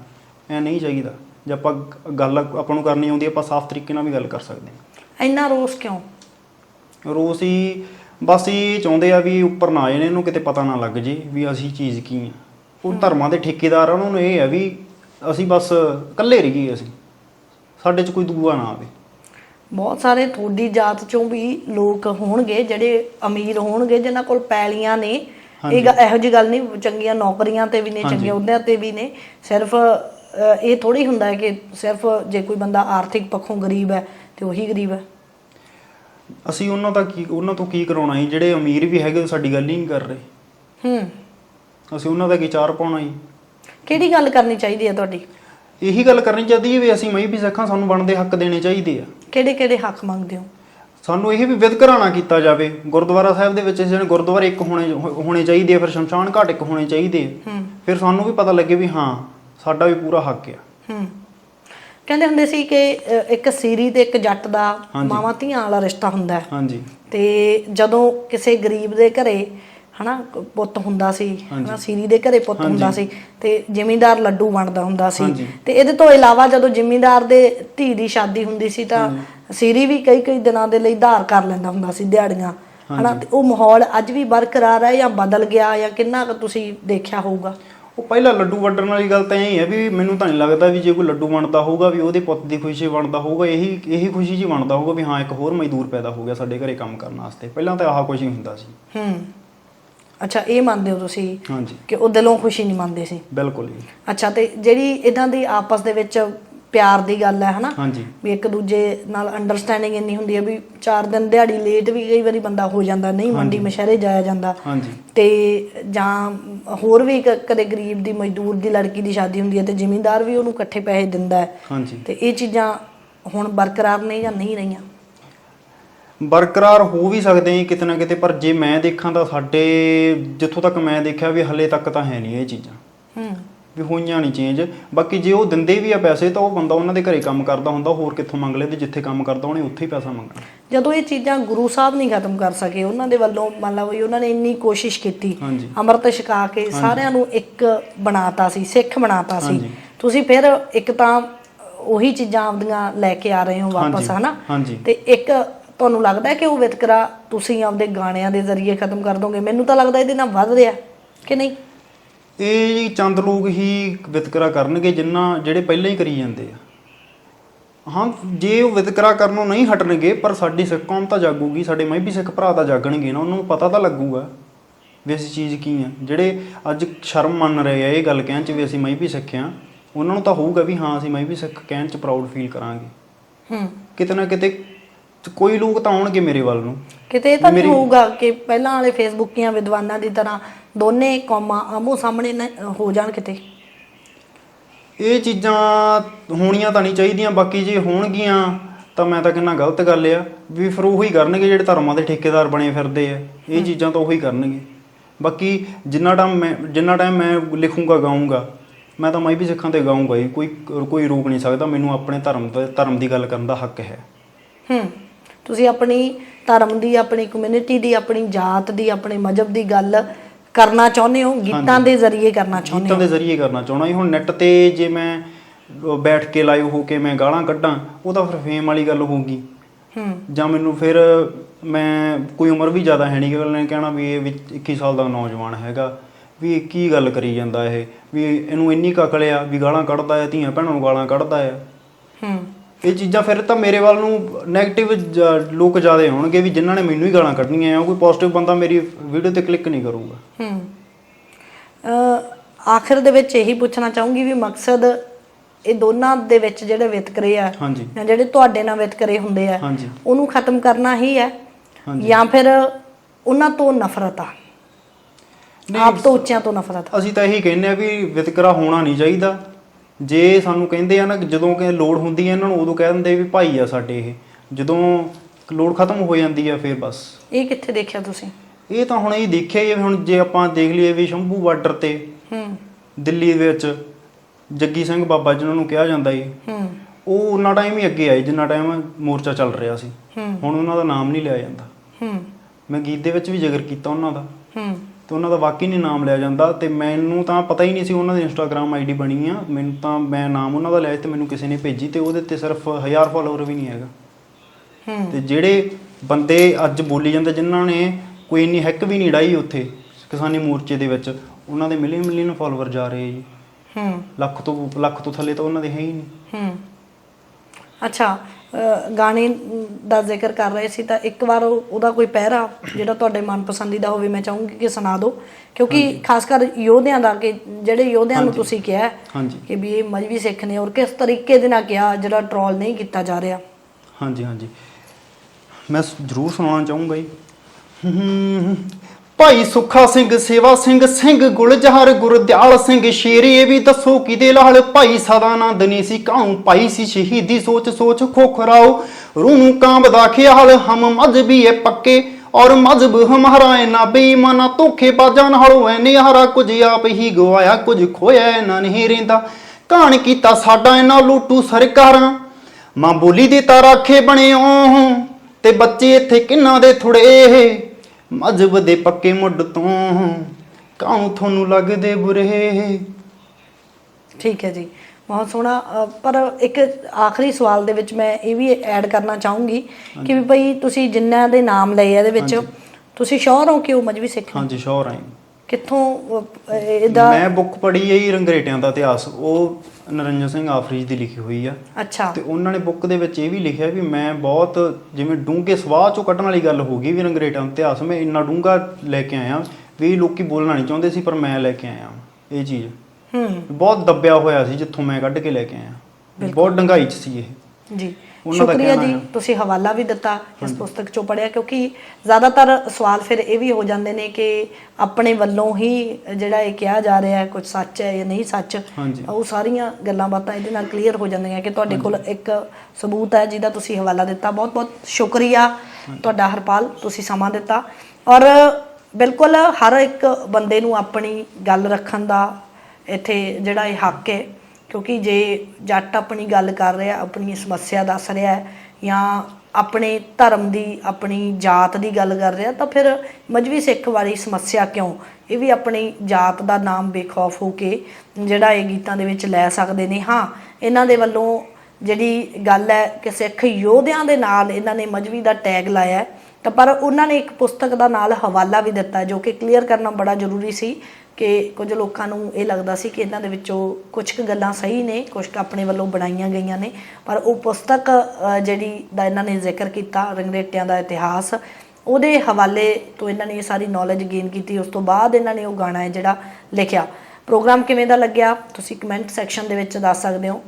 ਐ ਨਹੀਂ ਚਾਹੀਦਾ। ਜੇ ਆਪਾਂ ਗੱਲ ਆਪਾਂ ਨੂੰ ਕਰਨੀ ਆਉਂਦੀ ਆਪਾਂ ਸਾਫ਼ ਤਰੀਕੇ ਨਾਲ ਵੀ ਗੱਲ ਕਰ ਸਕਦੇ ਹਾਂ। ਇੰਨਾ ਰੋਸ ਕਿਉਂ? ਰੋਸ ਹੀ ਬਸ ਇਹ ਚਾਹੁੰਦੇ ਆ ਵੀ ਉੱਪਰ ਨਾ ਆਏ ਨੇ ਇਹਨੂੰ ਕਿਤੇ ਪਤਾ ਨਾ ਲੱਗ ਜੇ ਵੀ ਅਸੀਂ ਚੀਜ਼ ਕੀ ਆ। ਉਹ ਧਰਮਾਂ ਦੇ ਠੇਕੇਦਾਰ ਆ ਉਹਨਾਂ ਨੂੰ ਇਹ ਹੈ ਵੀ ਅਸੀਂ ਬਸ ਇਕੱਲੇ ਰਹੀਏ ਅਸੀਂ। ਸਾਡੇ 'ਚ ਕੋਈ ਦੂਆ ਨਾ ਆਵੇ। ਬਹੁਤ ਸਾਰੇ ਤੁਹਾਡੀ ਜਾਤ ਚੋਂ ਵੀ ਲੋਕ ਹੋਣਗੇ ਜਿਹੜੇ ਅਮੀਰ ਹੋਣਗੇ ਜਿਨ੍ਹਾਂ ਕੋਲ ਪੈਲੀਆਂ ਨੇ। ਇਹ ਗ- ਇਹੋ ਜੀ ਗੱਲ ਨਹੀਂ ਚੰਗੀਆਂ ਨੌਕਰੀਆਂ ਤੇ ਵੀ ਨੇ ਹਾਂਜੀ। ਚੰਗੇ ਅਹੁਦਿਆਂ ਤੇ ਵੀ ਨੇ। ਸਿਰਫ ਅ, ਇਹ ਥੋੜੀ ਹੁੰਦਾ ਹੈ ਕਿ ਸਿਰਫ ਜੇ ਕੋਈ ਬੰਦਾ ਆਰਥਿਕ ਪੱਖੋਂ ਗਰੀਬ ਹੈ ਤੇ ਉਹੀ ਗਰੀਬ ਹੈ। ਅਸੀਂ ਉਹਨਾਂ ਦਾ ਕੀ ਉਹਨਾਂ ਤੋਂ ਕੀ ਕਰਾਉਣਾ ਜੀ ਜਿਹੜੇ ਅਮੀਰ ਵੀ ਹੈਗੇ ਉਹ ਸਾਡੀ ਗੱਲ ਹੀ ਨਹੀਂ ਕਰ ਰਹੇ। ਹੂੰ। ਅਸੀਂ ਉਹਨਾਂ ਦਾ ਕੀ ਚਾਰ ਪਾਉਣਾ ਜੀ ਕਿਹੜੀ ਗੱਲ ਕਰਨੀ ਚਾਹੀਦੀ ਹੈ ਤੁਹਾਡੀ? ਇਹੀ ਗੱਲ ਕਰਨੀ ਚਾਹੀਦੀ ਹੈ ਵੀ ਅਸੀਂ ਮਈ ਵੀ ਸਿੱਖਾਂ ਸਾਨੂੰ ਬਣਦੇ ਹੱਕ ਦੇਣੇ ਚਾਹੀਦੇ ਆ। ਕਿਹੜੇ ਕਿਹੜੇ ਹੱਕ ਮੰਗਦੇ ਹੋ? ਸਾਨੂੰ ਇਹ ਵੀ ਵਿਤਕਰਾ ਨਾ ਕੀਤਾ ਜਾਵੇ। ਗੁਰਦੁਆਰਾ ਸਾਹਿਬ ਦੇ ਵਿੱਚ ਜਿਹੜੇ ਗੁਰਦੁਆਰੇ ਇੱਕ ਹੋਣੇ ਹੋਣੇ ਚਾਹੀਦੇ ਆ ਫਿਰ ਸ਼ਮਸ਼ਾਨ ਘਾਟ ਇੱਕ ਹੋਣੇ ਚਾਹੀਦੇ ਆ। ਫਿਰ ਸਾਨੂੰ ਵੀ ਪਤਾ ਲੱਗੇ ਵੀ ਹਾਂ ਸਾਡਾ ਵੀ ਪੂਰਾ ਹੱਕ ਆ। ਹੂੰ। ਕਹਿੰਦੇ ਹੁੰਦੇ ਸੀ ਕਿ ਇੱਕ ਸੀਰੀ ਤੇ ਇੱਕ ਜੱਟ ਦਾ। ਮਾਵਾਂ ਧੀਆਂ ਵਾਲਾ ਰਿਸ਼ਤਾ ਹੁੰਦਾ ਹੈ। ਹਾਂਜੀ। ਤੇ ਜਦੋਂ ਕਿਸੇ ਗਰੀਬ ਦੇ ਘਰੇ ਹਨਾ ਪੁੱਤ ਹੁੰਦਾ ਸੀ ਹਨਾ ਸੀਰੀ ਦੇ ਘਰੇ ਪੁੱਤ ਹੁੰਦਾ ਸੀ ਤੇ ਜ਼ਿਮੀਂਦਾਰ ਲੱਡੂ ਵੰਡਦਾ ਹੁੰਦਾ ਸੀ। ਤੇ ਇਹਦੇ ਤੋਂ ਇਲਾਵਾ ਜਦੋਂ ਜ਼ਿਮੀਂਦਾਰ ਦੇ ਧੀ ਦੀ ਸ਼ਾਦੀ ਹੁੰਦੀ ਸੀ ਤਾਂ ਸੀਰੀ ਵੀ ਕਈ ਕਈ ਦਿਨਾਂ ਦੇ ਲਈ ਧਾਰ ਕਰ ਲੈਂਦਾ ਹੁੰਦਾ ਸੀ ਦਿਹਾੜੀਆਂ ਹਨਾ ਤੇ ਉਹ ਮਾਹੌਲ ਅੱਜ ਵੀ ਬਰਕਰਾਰ ਹੈ ਜਾਂ ਬਦਲ ਗਿਆ ਜਾਂ ਕਿੰਨਾ ਕੁ ਤੁਸੀਂ ਦੇਖਿਆ ਹੋਊਗਾ? ਉਹ ਪਹਿਲਾਂ ਲੱਡੂ ਵੰਡਣ ਵਾਲੀ ਗੱਲ ਤਾਂ ਇਹ ਹੈ ਵੀ ਮੈਨੂੰ ਤਾਂ ਨਹੀਂ ਲੱਗਦਾ ਵੀ ਜੇ ਕੋਈ ਲੱਡੂ ਵੰਡਦਾ ਹੋਊਗਾ ਵੀ ਉਹਦੇ ਪੁੱਤ ਦੀ ਖੁਸ਼ੀ ਵੰਡਦਾ ਹੋਊਗਾ ਇਹੀ ਇਹੀ ਖੁਸ਼ੀ ਜੀ ਵੰਡਦਾ ਹੋਊਗਾ ਵੀ ਹਾਂ ਇੱਕ ਹੋਰ ਮਜ਼ਦੂਰ ਪੈਦਾ ਹੋ ਗਿਆ ਸਾਡੇ ਘਰੇ ਕੰਮ ਕਰਨ ਵਾਸਤੇ। ਪਹਿਲਾਂ ਤਾਂ ਆਹ ਕੁਝ ਹੀ ਹੁੰਦਾ ਸੀ। ਹੂੰ। ਅੱਛਾ ਇਹ ਮੰਨਦੇ ਹੋ ਤੁਸੀਂ ਹਾਂਜੀ। ਕਿ ਉਹ ਦਿਲੋਂ ਖੁਸ਼ੀ ਨਹੀਂ ਮੰਨਦੇ ਸੀ? ਬਿਲਕੁਲ ਜੀ। ਅੱਛਾ ਤੇ ਜਿਹੜੀ ਇਹਨਾਂ ਦੀ ਆਪਸ ਦੇ ਵਿੱਚ ਪਿਆਰ ਦੀ ਗੱਲ ਹੈ ਹਨਾ? ਹਾਂਜੀ। ਵੀ ਇੱਕ ਦੂਜੇ ਨਾਲ ਅੰਡਰਸਟੈਂਡਿੰਗ ਇੰਨੀ ਹੁੰਦੀ ਹੈ ਵੀ ਚਾਰ ਦਿਨ ਦਿਹਾੜੀ ਲੇਟ ਵੀ ਕਈ ਵਾਰੀ ਬੰਦਾ ਹੋ ਜਾਂਦਾ ਨਹੀਂ ਮੰਡੀ ਮਸ਼ਹਰੇ ਜਾਇਆ ਜਾਂਦਾ। ਹਾਂਜੀ। ਤੇ ਜਾਂ ਹੋਰ ਵੀ ਕਦੇ ਗਰੀਬ ਦੀ ਮਜ਼ਦੂਰ ਦੀ ਲੜਕੀ ਦੀ ਸ਼ਾਦੀ ਹੁੰਦੀ ਹੈ ਤੇ ਜ਼ਿਮੀਂਦਾਰ ਵੀ ਉਹਨੂੰ ਇਕੱਠੇ ਪੈਸੇ ਦਿੰਦਾ ਹੈ। ਹਾਂਜੀ। ਤੇ ਇਹ ਚੀਜ਼ਾਂ ਹੁਣ ਬਰਕਰਾਰ ਨੇ ਜਾਂ ਨਹੀਂ ਰਹੀਆਂ? ਬਰਕਰਾਰ ਹੋ ਵੀ ਸਕਦੇ ਆ ਕਿਤੇ ਨਾ ਕਿਤੇ ਪਰ ਜੇ ਮੈਂ ਦੇਖਾਂ ਤਾਂ ਸਾਡੇ ਜਿੱਥੋਂ ਤੱਕ ਮੈਂ ਦੇਖਿਆ ਵੀ ਹਲੇ ਤੱਕ ਤਾਂ ਹੈ ਨਹੀਂ ਇਹ ਚੀਜ਼ਾਂ। ਹੂੰ। ਵੀ ਹੋਈਆਂ ਨਹੀਂ ਚੇਂਜ ਬਾਕੀ ਜੇ ਉਹ ਦਿੰਦੇ ਵੀ ਆ ਪੈਸੇ ਤਾਂ ਉਹ ਬੰਦਾ ਉਹਨਾਂ ਦੇ ਘਰੇ ਕੰਮ ਕਰਦਾ ਹੁੰਦਾ ਹੋਰ ਕਿੱਥੋਂ ਮੰਗ ਲੈ ਤੇ ਜਿੱਥੇ ਕੰਮ ਕਰਦਾ ਉਹਨੇ ਉੱਥੇ ਹੀ ਪੈਸਾ ਮੰਗਣਾ। ਜਦੋਂ ਇਹ ਚੀਜ਼ਾਂ ਗੁਰੂ ਸਾਹਿਬ ਨਹੀਂ ਖਤਮ ਕਰ ਸਕੇ ਉਹਨਾਂ ਦੇ ਵੱਲੋਂ ਮੰਨ ਲਓ ਵੀ ਉਹਨਾਂ ਨੇ ਇੰਨੀ ਕੋਸ਼ਿਸ਼ ਕੀਤੀ ਹਾਂਜੀ। ਅੰਮ੍ਰਿਤ ਛਕਾ ਕੇ ਸਾਰਿਆਂ ਨੂੰ ਇੱਕ ਬਣਾਤਾ ਸੀ ਸਿੱਖ ਬਣਾਤਾ ਸੀ। ਹਾਂਜੀ। ਤੁਸੀਂ ਫਿਰ ਇੱਕ ਤਾਂ ਉਹੀ ਚੀਜ਼ਾਂ ਆਪਦੀਆਂ ਲੈ ਕੇ ਆ ਰਹੇ ਹੋ ਵਾਪਸ ਹਾਂਜੀ, ਹਨਾ? ਹਾਂਜੀ। ਤੇ ਇੱਕ ਤੁਹਾਨੂੰ ਲੱਗਦਾ ਕਿ ਉਹ ਵਿਤਕਰਾ ਤੁਸੀਂ ਆਪਦੇ ਗਾਣਿਆਂ ਦੇ ਜ਼ਰੀਏ ਖਤਮ ਕਰ ਦੋਗੇ? ਮੈਨੂੰ ਤਾਂ ਲੱਗਦਾ ਇਹਦੇ ਨਾਲ ਵੱਧ ਰਿਹਾ ਕਿ ਨਹੀਂ? ਇਹ ਜੀ ਚੰਦ ਲੋਕ ਹੀ ਵਿਤਕਰਾ ਕਰਨਗੇ ਜਿੰਨਾ ਜਿਹੜੇ ਪਹਿਲਾਂ ਹੀ ਕਰੀ ਜਾਂਦੇ ਆ। ਹਾਂ ਜੇ ਉਹ ਵਿਤਕਰਾ ਕਰਨੋਂ ਨਹੀਂ ਹਟਣਗੇ ਪਰ ਸਾਡੀ ਸਿੱਖ ਕੌਮ ਤਾਂ ਜਾਗੂਗੀ ਸਾਡੇ ਮੈਂ ਵੀ ਸਿੱਖ ਭਰਾ ਤਾਂ ਜਾਗਣਗੇ ਨਾ ਉਹਨਾਂ ਨੂੰ ਪਤਾ ਤਾਂ ਲੱਗੂਗਾ ਵੀ ਅਸੀਂ ਚੀਜ਼ ਕੀ ਆ। ਜਿਹੜੇ ਅੱਜ ਸ਼ਰਮ ਮੰਨ ਰਹੇ ਆ ਇਹ ਗੱਲ ਕਹਿਣ ਚ ਵੀ ਅਸੀਂ ਮੈਂ ਵੀ ਸਿੱਖ ਆ ਉਹਨਾਂ ਨੂੰ ਤਾਂ ਹੋਊਗਾ ਵੀ ਹਾਂ ਅਸੀਂ ਮੈਂ ਵੀ ਸਿੱਖ ਕਹਿਣ ਚ ਪ੍ਰਾਊਡ ਫੀਲ ਕਰਾਂਗੇ। ਹੂੰ। ਕਿਤੇ ਨਾ ਕਿਤੇ ਕੋਈ ਲੋਕ ਤਾਂ ਆਉਣਗੇ ਮੇਰੇ ਵੱਲ ਨੂੰ। ਕਿਤੇ ਇਹ ਤਾਂ ਨਹੀਂ ਹੋਊਗਾ ਕਿ ਪਹਿਲਾਂ ਵਾਲੇ ਫੇਸਬੁੱਕੀਆਂ ਵਿਦਵਾਨਾਂ ਦੀ ਤਰ੍ਹਾਂ ਦੋਨੇ ਕੌਮਾਂ ਆਮੋ ਸਾਹਮਣੇ ਨਾ ਹੋ ਜਾਣ ਕਿਤੇ। ਇਹ ਚੀਜ਼ਾਂ ਹੋਣੀਆਂ ਤਾਂ ਨਹੀਂ ਚਾਹੀਦੀਆਂ ਬਾਕੀ ਜੇ ਹੋਣਗੀਆਂ ਤਾਂ ਮੈਂ ਤਾਂ ਕਿੰਨਾ ਗਲਤ ਗੱਲ ਆ ਵੀ ਫਿਰ ਉਹੀ ਕਰਨਗੇ ਜਿਹੜੇ ਧਰਮਾਂ ਦੇ ਠੇਕੇਦਾਰ ਬਣੇ ਫਿਰਦੇ ਆ। ਇਹ ਚੀਜ਼ਾਂ ਤਾਂ ਉਹੀ ਕਰਨਗੇ। ਬਾਕੀ ਜਿੰਨਾ ਟਾਈਮ ਮੈਂ ਜਿੰਨਾ ਟਾਈਮ ਮੈਂ ਲਿਖੂੰਗਾ ਗਾਊਂਗਾ ਮੈਂ ਤਾਂ ਮੈਂ ਵੀ ਸਿੱਖਾਂ ਤੇ ਗਾਊਂਗਾ ਹੀ ਕੋਈ ਕੋਈ ਰੋਕ ਨਹੀਂ ਸਕਦਾ ਮੈਨੂੰ ਆਪਣੇ ਧਰਮ ਦਾ ਧਰਮ ਦੀ ਗੱਲ ਕਰਨ ਦਾ ਹੱਕ ਹੈ। ਹੂੰ। ਤੁਸੀਂ ਆਪਣੀ ਧਰਮ ਦੀ ਆਪਣੀ ਕਮਿਊਨਿਟੀ ਦੀ ਆਪਣੀ ਜਾਤ ਦੀ ਆਪਣੇ ਮਜ਼ਹਬ ਦੀ ਗੱਲ ਕਰਨਾ ਚਾਹੁੰਦੇ ਹੋ? ਗੀਤਾਂ ਦੇ ਜ਼ਰੀਏ ਕਰਨਾ ਚਾਹੁੰਦੇ ਗੀਤਾਂ ਹੋ? ਦੇ ਜ਼ਰੀਏ ਕਰਨਾ ਚਾਹਣਾ ਜੀ। ਹੁਣ ਨੈੱਟ ਤੇ ਜੇ ਮੈਂ ਬੈਠ ਕੇ ਲਾਈਵ ਹੋ ਕੇ ਮੈਂ ਗਾਲਾਂ ਕੱਢਾਂ ਉਹ ਤਾਂ ਫਿਰ ਫੇਮ ਵਾਲੀ ਗੱਲ ਹੋਊਗੀ। ਹੂੰ। ਜਾਂ ਮੈਨੂੰ ਫਿਰ ਮੈਂ ਕੋਈ ਉਮਰ ਵੀ ਜ਼ਿਆਦਾ ਹੈ ਨਹੀਂ ਕਿ ਅਗਲੇ ਨੇ ਕਹਿਣਾ ਵੀ ਇਹ ਵੀ 21 ਸਾਲ ਦਾ ਨੌਜਵਾਨ ਹੈਗਾ ਵੀ ਇਹ ਕੀ ਗੱਲ ਕਰੀ ਜਾਂਦਾ ਇਹ? ਵੀ ਇਹਨੂੰ ਇੰਨੀ ਕੁ ਅਕਲ ਆ ਵੀ ਗਾਲਾਂ ਕੱਢਦਾ ਹੈ ਧੀਆਂ ਭੈਣਾਂ ਨੂੰ ਗਾਲਾਂ ਕੱਢਦਾ ਹੈ। ਹੂੰ। ਇਹ ਚੀਜ਼ਾਂ ਫਿਰ ਤਾਂ ਮੇਰੇ ਵੱਲ ਨੂੰ 네ਗੇਟਿਵ ਲੋਕ ਜ਼ਿਆਦਾ ਹੋਣਗੇ ਵੀ ਜਿਨ੍ਹਾਂ ਨੇ ਮੈਨੂੰ ਹੀ ਗਾਲਾਂ ਕੱਢਣੀਆਂ ਆ ਕੋਈ ਪੋਜ਼ਿਟਿਵ ਬੰਦਾ ਮੇਰੀ ਵੀਡੀਓ ਤੇ ਕਲਿੱਕ ਨਹੀਂ ਕਰੂਗਾ। ਹੂੰ। ਆਖਿਰ ਦੇ ਵਿੱਚ ਇਹੀ ਪੁੱਛਣਾ ਚਾਹੂੰਗੀ ਵੀ ਮਕਸਦ ਇਹ ਦੋਨਾਂ ਦੇ ਵਿੱਚ ਜਿਹੜੇ ਵਿਤਕਰੇ ਆ ਜਾਂ ਜਿਹੜੇ ਤੁਹਾਡੇ ਨਾਲ ਵਿਤਕਰੇ ਹੁੰਦੇ ਆ ਉਹਨੂੰ ਖਤਮ ਕਰਨਾ ਹੀ ਹੈ ਜਾਂ ਫਿਰ ਉਹਨਾਂ ਤੋਂ ਨਫ਼ਰਤ ਆ? ਆਪ ਤੋਂ ਉੱਚਿਆਂ ਤੋਂ ਨਫ਼ਰਤ ਅਸੀਂ ਤਾਂ ਇਹੀ ਕਹਿੰਦੇ ਆ ਵੀ ਵਿਤਕਰਾ ਹੋਣਾ ਨਹੀਂ ਚਾਹੀਦਾ। ਜੇ ਸਾਨੂੰ ਕਹਿੰਦੇ ਆ ਨਾ ਜਦੋਂ ਕਿ ਲੋੜ ਹੁੰਦੀ ਹੈ ਇਹਨਾਂ ਨੂੰ ਉਦੋਂ ਕਹਿ ਦਿੰਦੇ ਵੀ ਭਾਈ ਆ ਸਾਡੇ ਇਹ। ਜਦੋਂ ਲੋੜ ਖਤਮ ਹੋ ਜਾਂਦੀ ਆ ਫਿਰ ਬਸ। ਇਹ ਕਿੱਥੇ ਦੇਖਿਆ ਤੁਸੀਂ? ਇਹ ਤਾਂ ਹੁਣ ਇਹ ਦੇਖਿਆ ਹੀ ਆ ਵੀ ਹੁਣ ਜੇ ਆਪਾਂ ਦੇਖ ਲਈਏ ਵੀ ਸ਼ੰਭੂ ਬਾਰਡਰ ਤੇ ਹੂੰ। ਦਿੱਲੀ ਦੇ ਵਿੱਚ ਜੱਗੀ ਸਿੰਘ ਬਾਬਾ ਜਿਹਨਾਂ ਨੂੰ ਕਿਹਾ ਜਾਂਦਾ ਹੂੰ। ਉਹ ਉਹਨਾਂ ਟਾਈਮ ਹੀ ਅੱਗੇ ਆਏ ਜਿੰਨਾ ਟਾਈਮ ਮੋਰਚਾ ਚੱਲ ਰਿਹਾ ਸੀ। ਹੂੰ। ਹੁਣ ਉਹਨਾਂ ਦਾ ਨਾਮ ਨਹੀਂ ਲਿਆ ਜਾਂਦਾ। ਹੂੰ। ਮੈਂ ਗੀਤ ਦੇ ਵਿੱਚ ਵੀ ਜ਼ਿਕਰ ਕੀਤਾ ਉਹਨਾਂ ਦਾ। ਹੂੰ। ਤੇ ਉਹਨਾਂ ਦਾ ਵਾਕਈ ਨਹੀਂ ਨਾਮ ਲਿਆ ਜਾਂਦਾ ਤੇ ਮੈਨੂੰ ਤਾਂ ਪਤਾ ਹੀ ਨਹੀਂ ਸੀ ਉਹਨਾਂ ਦੀ ਇੰਸਟਾਗ੍ਰam ਆਈਡੀ ਬਣੀ ਆ। ਮੈਨੂੰ ਤਾਂ ਮੈਂ ਨਾਮ ਉਹਨਾਂ ਦਾ ਲਿਆ ਸੀ ਤੇ ਮੈਨੂੰ ਕਿਸੇ ਨੇ ਭੇਜੀ ਤੇ ਉਹਦੇ ਤੇ ਸਿਰਫ 1000 ਫਾਲੋਅਰ ਵੀ ਨਹੀਂ ਹੈਗਾ। ਹੂੰ। ਤੇ ਜਿਹੜੇ ਬੰਦੇ ਅੱਜ ਬੋਲੀ ਜਾਂਦੇ ਜਿਨ੍ਹਾਂ ਨੇ ਕੋਈ ਇੰਨੀ ਹੈਕ ਵੀ ਨਹੀਂ ਡਾਈ ਉੱਥੇ ਕਿਸਾਨੀ ਮੋਰਚੇ ਦੇ ਵਿੱਚ ਉਹਨਾਂ ਦੇ ਮਿਲੀਅਨ ਮਿਲੀਅਨ ਫਾਲੋਅਰ ਜਾ ਰਹੇ ਆ ਜੀ। ਹੂੰ। ਲੱਖ ਤੋਂ ਲੱਖ ਤੋਂ ਥੱਲੇ ਤਾਂ ਉਹਨਾਂ ਦੇ ਹੈ ਹੀ ਨਹੀਂ। ਹੂੰ। ਅੱਛਾ ਗਾਣੇ ਦਾ ਜ਼ਿਕਰ ਕਰ ਰਹੇ ਸੀ ਤਾਂ ਇੱਕ ਵਾਰ ਉਹ- ਉਹਦਾ ਕੋਈ ਪਹਿਰਾ ਜਿਹੜਾ ਤੁਹਾਡੇ ਮਨਪਸੰਦੀਦਾ ਹੋਵੇ ਮੈਂ ਚਾਹੂੰਗੀ ਕਿ ਸੁਣਾ ਦਿਓ। ਕਿਉਂਕਿ ਖਾਸ ਕਰ ਯੋਧਿਆਂ ਦਾ ਕਿ ਜਿਹੜੇ ਯੋਧਿਆਂ ਨੂੰ। ਤੁਸੀਂ ਕਿਹਾ ਕਿ ਵੀ ਇਹ ਮਜਬੀ ਸਿੱਖ ਨੇ ਔਰ ਕਿਸ ਤਰੀਕੇ ਦੇ ਨਾਲ ਕਿਹਾ ਜਿਹੜਾ ਟਰੋਲ ਨਹੀਂ ਕੀਤਾ ਜਾ ਰਿਹਾ। ਹਾਂਜੀ ਹਾਂਜੀ। ਮੈਂ ਜ਼ਰੂਰ ਸੁਣਾਉਣਾ ਚਾਹੂੰਗਾ ਜੀ। ਭਾਈ ਸੁੱਖਾ ਸਿੰਘ, ਸੇਵਾ ਸਿੰਘ ਸਿੰਘ ਗੁਲਜ਼ਾਰ ਗੁਰਦਿਆਲ ਸਿੰਘ ਸ਼ੇਰੇ, ਇਹ ਵੀ ਦੱਸੋ ਕਿਦੇ ਲਾਲ ਭਾਈ ਸਦਾਨੰਦ ਨਹੀਂ ਸੀ ਕਾਹੂ ਭਾਈ ਸੀ ਸ਼ਹੀਦੀ? ਸੋਚ ਸੋਚ ਖੋਖਰਾਓ ਰੂਹ ਨੂੰ ਕਾਂਬਦਾ ਖਿਆਲ, ਹਮ ਮਜ਼ਬੀ ਏ ਪੱਕੇ ਔਰ ਮਜ਼ਬ ਹਮਾਰਾ ਨਾ ਬੇਈਮਾਨਾ, ਧੋਖੇ ਬਾਜਾਂ ਨਾਲੋਂ ਐਨੇ ਹਰਾ ਕੁਝ ਆਪ ਹੀ ਗਵਾਇਆ, ਕੁਝ ਖੋਇਆ ਇਹਨਾਂ ਨਹੀਂ ਰਹਿੰਦਾ। ਕਾਣ ਕੀਤਾ ਸਾਡਾ ਇਹਨਾਂ ਲੂਟੂ ਸਰਕਾਰਾਂ? ਮਾਂ ਬੋਲੀ ਦੇ ਤਾਰਾਖੇ ਬਣੇ ਬਣਿਓ ਤੇ ਬੱਚੇ ਇੱਥੇ ਕਿੰਨਾ ਦੇ ਥੁੜੇ ਮਜਬ ਦੇ ਪੱਕੇ ਮੁੱਢ ਤੋਂ। ਕਾਹਨੂੰ ਤੁਹਾਨੂੰ ਲੱਗਦੇ ਬੁਰੇ? ਠੀਕ ਹੈ ਜੀ। ਬਹੁਤ ਸੋਹਣਾ। ਅ, ਪਰ ਇੱਕ ਆਖਰੀ ਸਵਾਲ ਦੇ ਵਿੱਚ ਮੈਂ ਇਹ ਵੀ ਐਡ ਕਰਨਾ ਚਾਹੂੰਗੀ ਕਿ ਵੀ ਭਈ ਤੁਸੀਂ ਜਿਨ੍ਹਾਂ ਦੇ ਨਾਮ ਲਏ ਆ ਇਹਦੇ ਵਿੱਚ ਹਾਂਜੀ। ਤੁਸੀਂ ਸ਼ੋਰ ਹੋ ਕਿ ਉਹ ਮਜਬੀ ਸਿੱਖ ਨੇ ਹਾਂਜੀ ਸ਼ੋਰ ਆਈ ਕਿੱਥੋਂ ਇਹਦਾ ਮੈਂ ਬੁੱਕ ਪੜ੍ਹੀ ਹੈ ਜੀ ਰੰਗਰੇਟਿਆਂ ਦਾ ਇਤਿਹਾਸ ਉਹ ਨਰਿੰਦਰ ਸਿੰਘ ਆਫਰੀਜ ਦੀ ਲਿਖੀ ਹੋਈ ਆ। ਅੱਛਾ। ਤੇ ਉਹਨਾਂ ਨੇ ਬੁੱਕ ਦੇ ਵਿੱਚ ਇਹ ਵੀ ਲਿਖਿਆ ਵੀ ਮੈਂ ਬਹੁਤ ਜਿਵੇਂ ਡੂੰਘੇ ਸਵਾਹ ਚੋਂ ਕੱਢਣ ਵਾਲੀ ਗੱਲ ਹੋ ਗਈ ਵੀ ਰੰਗਰੇਟਾਂ ਦਾ ਇਤਿਹਾਸ ਮੈਂ ਇੰਨਾ ਡੂੰਘਾ ਲੈ ਕੇ ਆਇਆ ਵੀ ਲੋਕੀ ਬੋਲਣਾ ਨਹੀਂ ਚਾਹੁੰਦੇ ਸੀ ਪਰ ਮੈਂ ਲੈ ਕੇ ਆਇਆ। ਇਹ ਚੀਜ਼ ਹੂੰ। ਬਹੁਤ ਦੱਬਿਆ ਹੋਇਆ ਸੀ ਜਿੱਥੋਂ ਮੈਂ ਕੱਢ ਕੇ ਲੈ ਕੇ ਆਇਆ। ਬਹੁਤ ਡੰਗਾਈ ਚ ਸੀ ਇਹ। ਜੀ। ਉਹਨਾਂ ਦਾ ਸ਼ੁਕਰੀਆ ਕਹਿਣਾ ਜੀ ਹੈ। ਤੁਸੀਂ ਹਵਾਲਾ ਵੀ ਦਿੱਤਾ ਇਸ ਪੁਸਤਕ ਚੋਂ ਪੜਿਆ ਕਿਉਂਕਿ ਜ਼ਿਆਦਾਤਰ ਸਵਾਲ ਫਿਰ ਇਹ ਵੀ ਹੋ ਜਾਂਦੇ ਨੇ ਕਿ ਆਪਣੇ ਵੱਲੋਂ ਹੀ ਜਿਹੜਾ ਇਹ ਕਿਹਾ ਜਾ ਰਿਹਾ ਹੈ ਕੁਝ ਸੱਚ ਹੈ ਜਾਂ ਨਹੀਂ ਸੱਚ ਹਾਂਜੀ। ਉਹ ਸਾਰੀਆਂ ਗੱਲਾਂ ਬਾਤਾਂ ਇਹਦੇ ਨਾਲ ਕਲੀਅਰ ਹੋ ਜਾਂਦੀਆਂ ਕਿ ਤੁਹਾਡੇ ਕੋਲ ਇੱਕ ਸਬੂਤ ਹੈ ਜਿਹਦਾ ਤੁਸੀਂ ਹਵਾਲਾ ਦਿੱਤਾ। ਬਹੁਤ ਬਹੁਤ ਸ਼ੁਕਰੀਆ ਤੁਹਾਡਾ ਹਰਪਾਲ ਤੁਸੀਂ ਸਮਾਂ ਦਿੱਤਾ। ਔਰ ਬਿਲਕੁਲ ਹਰ ਇੱਕ ਬੰਦੇ ਨੂੰ ਆਪਣੀ ਗੱਲ ਰੱਖਣ ਦਾ ਇੱਥੇ ਜਿਹੜਾ ਇਹ ਹੱਕ ਹੈ ਕਿਉਂਕਿ ਜੇ ਜੱਟ ਆਪਣੀ ਗੱਲ ਕਰ ਰਿਹਾ, ਆਪਣੀ ਸਮੱਸਿਆ ਦੱਸ ਰਿਹਾ ਜਾਂ ਆਪਣੇ ਧਰਮ ਦੀ, ਆਪਣੀ ਜਾਤ ਦੀ ਗੱਲ ਕਰ ਰਿਹਾ, ਤਾਂ ਫਿਰ ਮਜਬੀ ਸਿੱਖ ਵਾਲੀ ਸਮੱਸਿਆ ਕਿਉਂ? ਇਹ ਵੀ ਆਪਣੀ ਜਾਤ ਦਾ ਨਾਮ ਬੇਖੌਫ ਹੋ ਕੇ ਜਿਹੜਾ ਇਹ ਗੀਤਾਂ ਦੇ ਵਿੱਚ ਲੈ ਸਕਦੇ ਨੇ। ਹਾਂ, ਇਹਨਾਂ ਦੇ ਵੱਲੋਂ ਜਿਹੜੀ ਗੱਲ ਹੈ ਕਿ ਸਿੱਖ ਯੋਧਿਆਂ ਦੇ ਨਾਲ ਇਹਨਾਂ ਨੇ ਮਜਬੀ ਦਾ ਟੈਗ ਲਾਇਆ ਤਾਂ ਪਰ ਉਹਨਾਂ ਨੇ ਇੱਕ ਪੁਸਤਕ ਦਾ ਨਾਲ ਹਵਾਲਾ ਵੀ ਦਿੱਤਾ, ਜੋ ਕਿ ਕਲੀਅਰ ਕਰਨਾ ਬੜਾ ਜ਼ਰੂਰੀ ਸੀ। ਕਿ ਕੁਝ ਲੋਕਾਂ ਨੂੰ ਇਹ ਲੱਗਦਾ ਸੀ ਕਿ ਇਹਨਾਂ ਦੇ ਵਿੱਚੋਂ ਕੁਝ ਕੁ ਗੱਲਾਂ ਸਹੀ ਨੇ ਕੁਝ ਕੁ ਆਪਣੇ ਵੱਲੋਂ ਬਣਾਈਆਂ ਗਈਆਂ ਨੇ। ਪਰ ਉਹ ਪੁਸਤਕ ਜਿਹੜੀ ਦਾ ਇਹਨਾਂ ਨੇ ਜ਼ਿਕਰ ਕੀਤਾ, ਰੰਗਰੇਟਿਆਂ ਦਾ ਇਤਿਹਾਸ, ਉਹਦੇ ਹਵਾਲੇ ਤੋਂ ਇਹਨਾਂ ਨੇ ਇਹ ਸਾਰੀ ਨੌਲੇਜ ਗੇਨ ਕੀਤੀ। ਉਸ ਤੋਂ ਬਾਅਦ ਇਹਨਾਂ ਨੇ ਉਹ ਗਾਣਾ ਹੈ ਜਿਹੜਾ ਲਿਖਿਆ। ਪ੍ਰੋਗਰਾਮ ਕਿਵੇਂ ਦਾ ਲੱਗਿਆ? ਤੁਸੀਂ ਕਮੈਂਟ ਸੈਕਸ਼ਨ ਦੇ ਵਿੱਚ ਦੱਸ ਸਕਦੇ ਹੋ।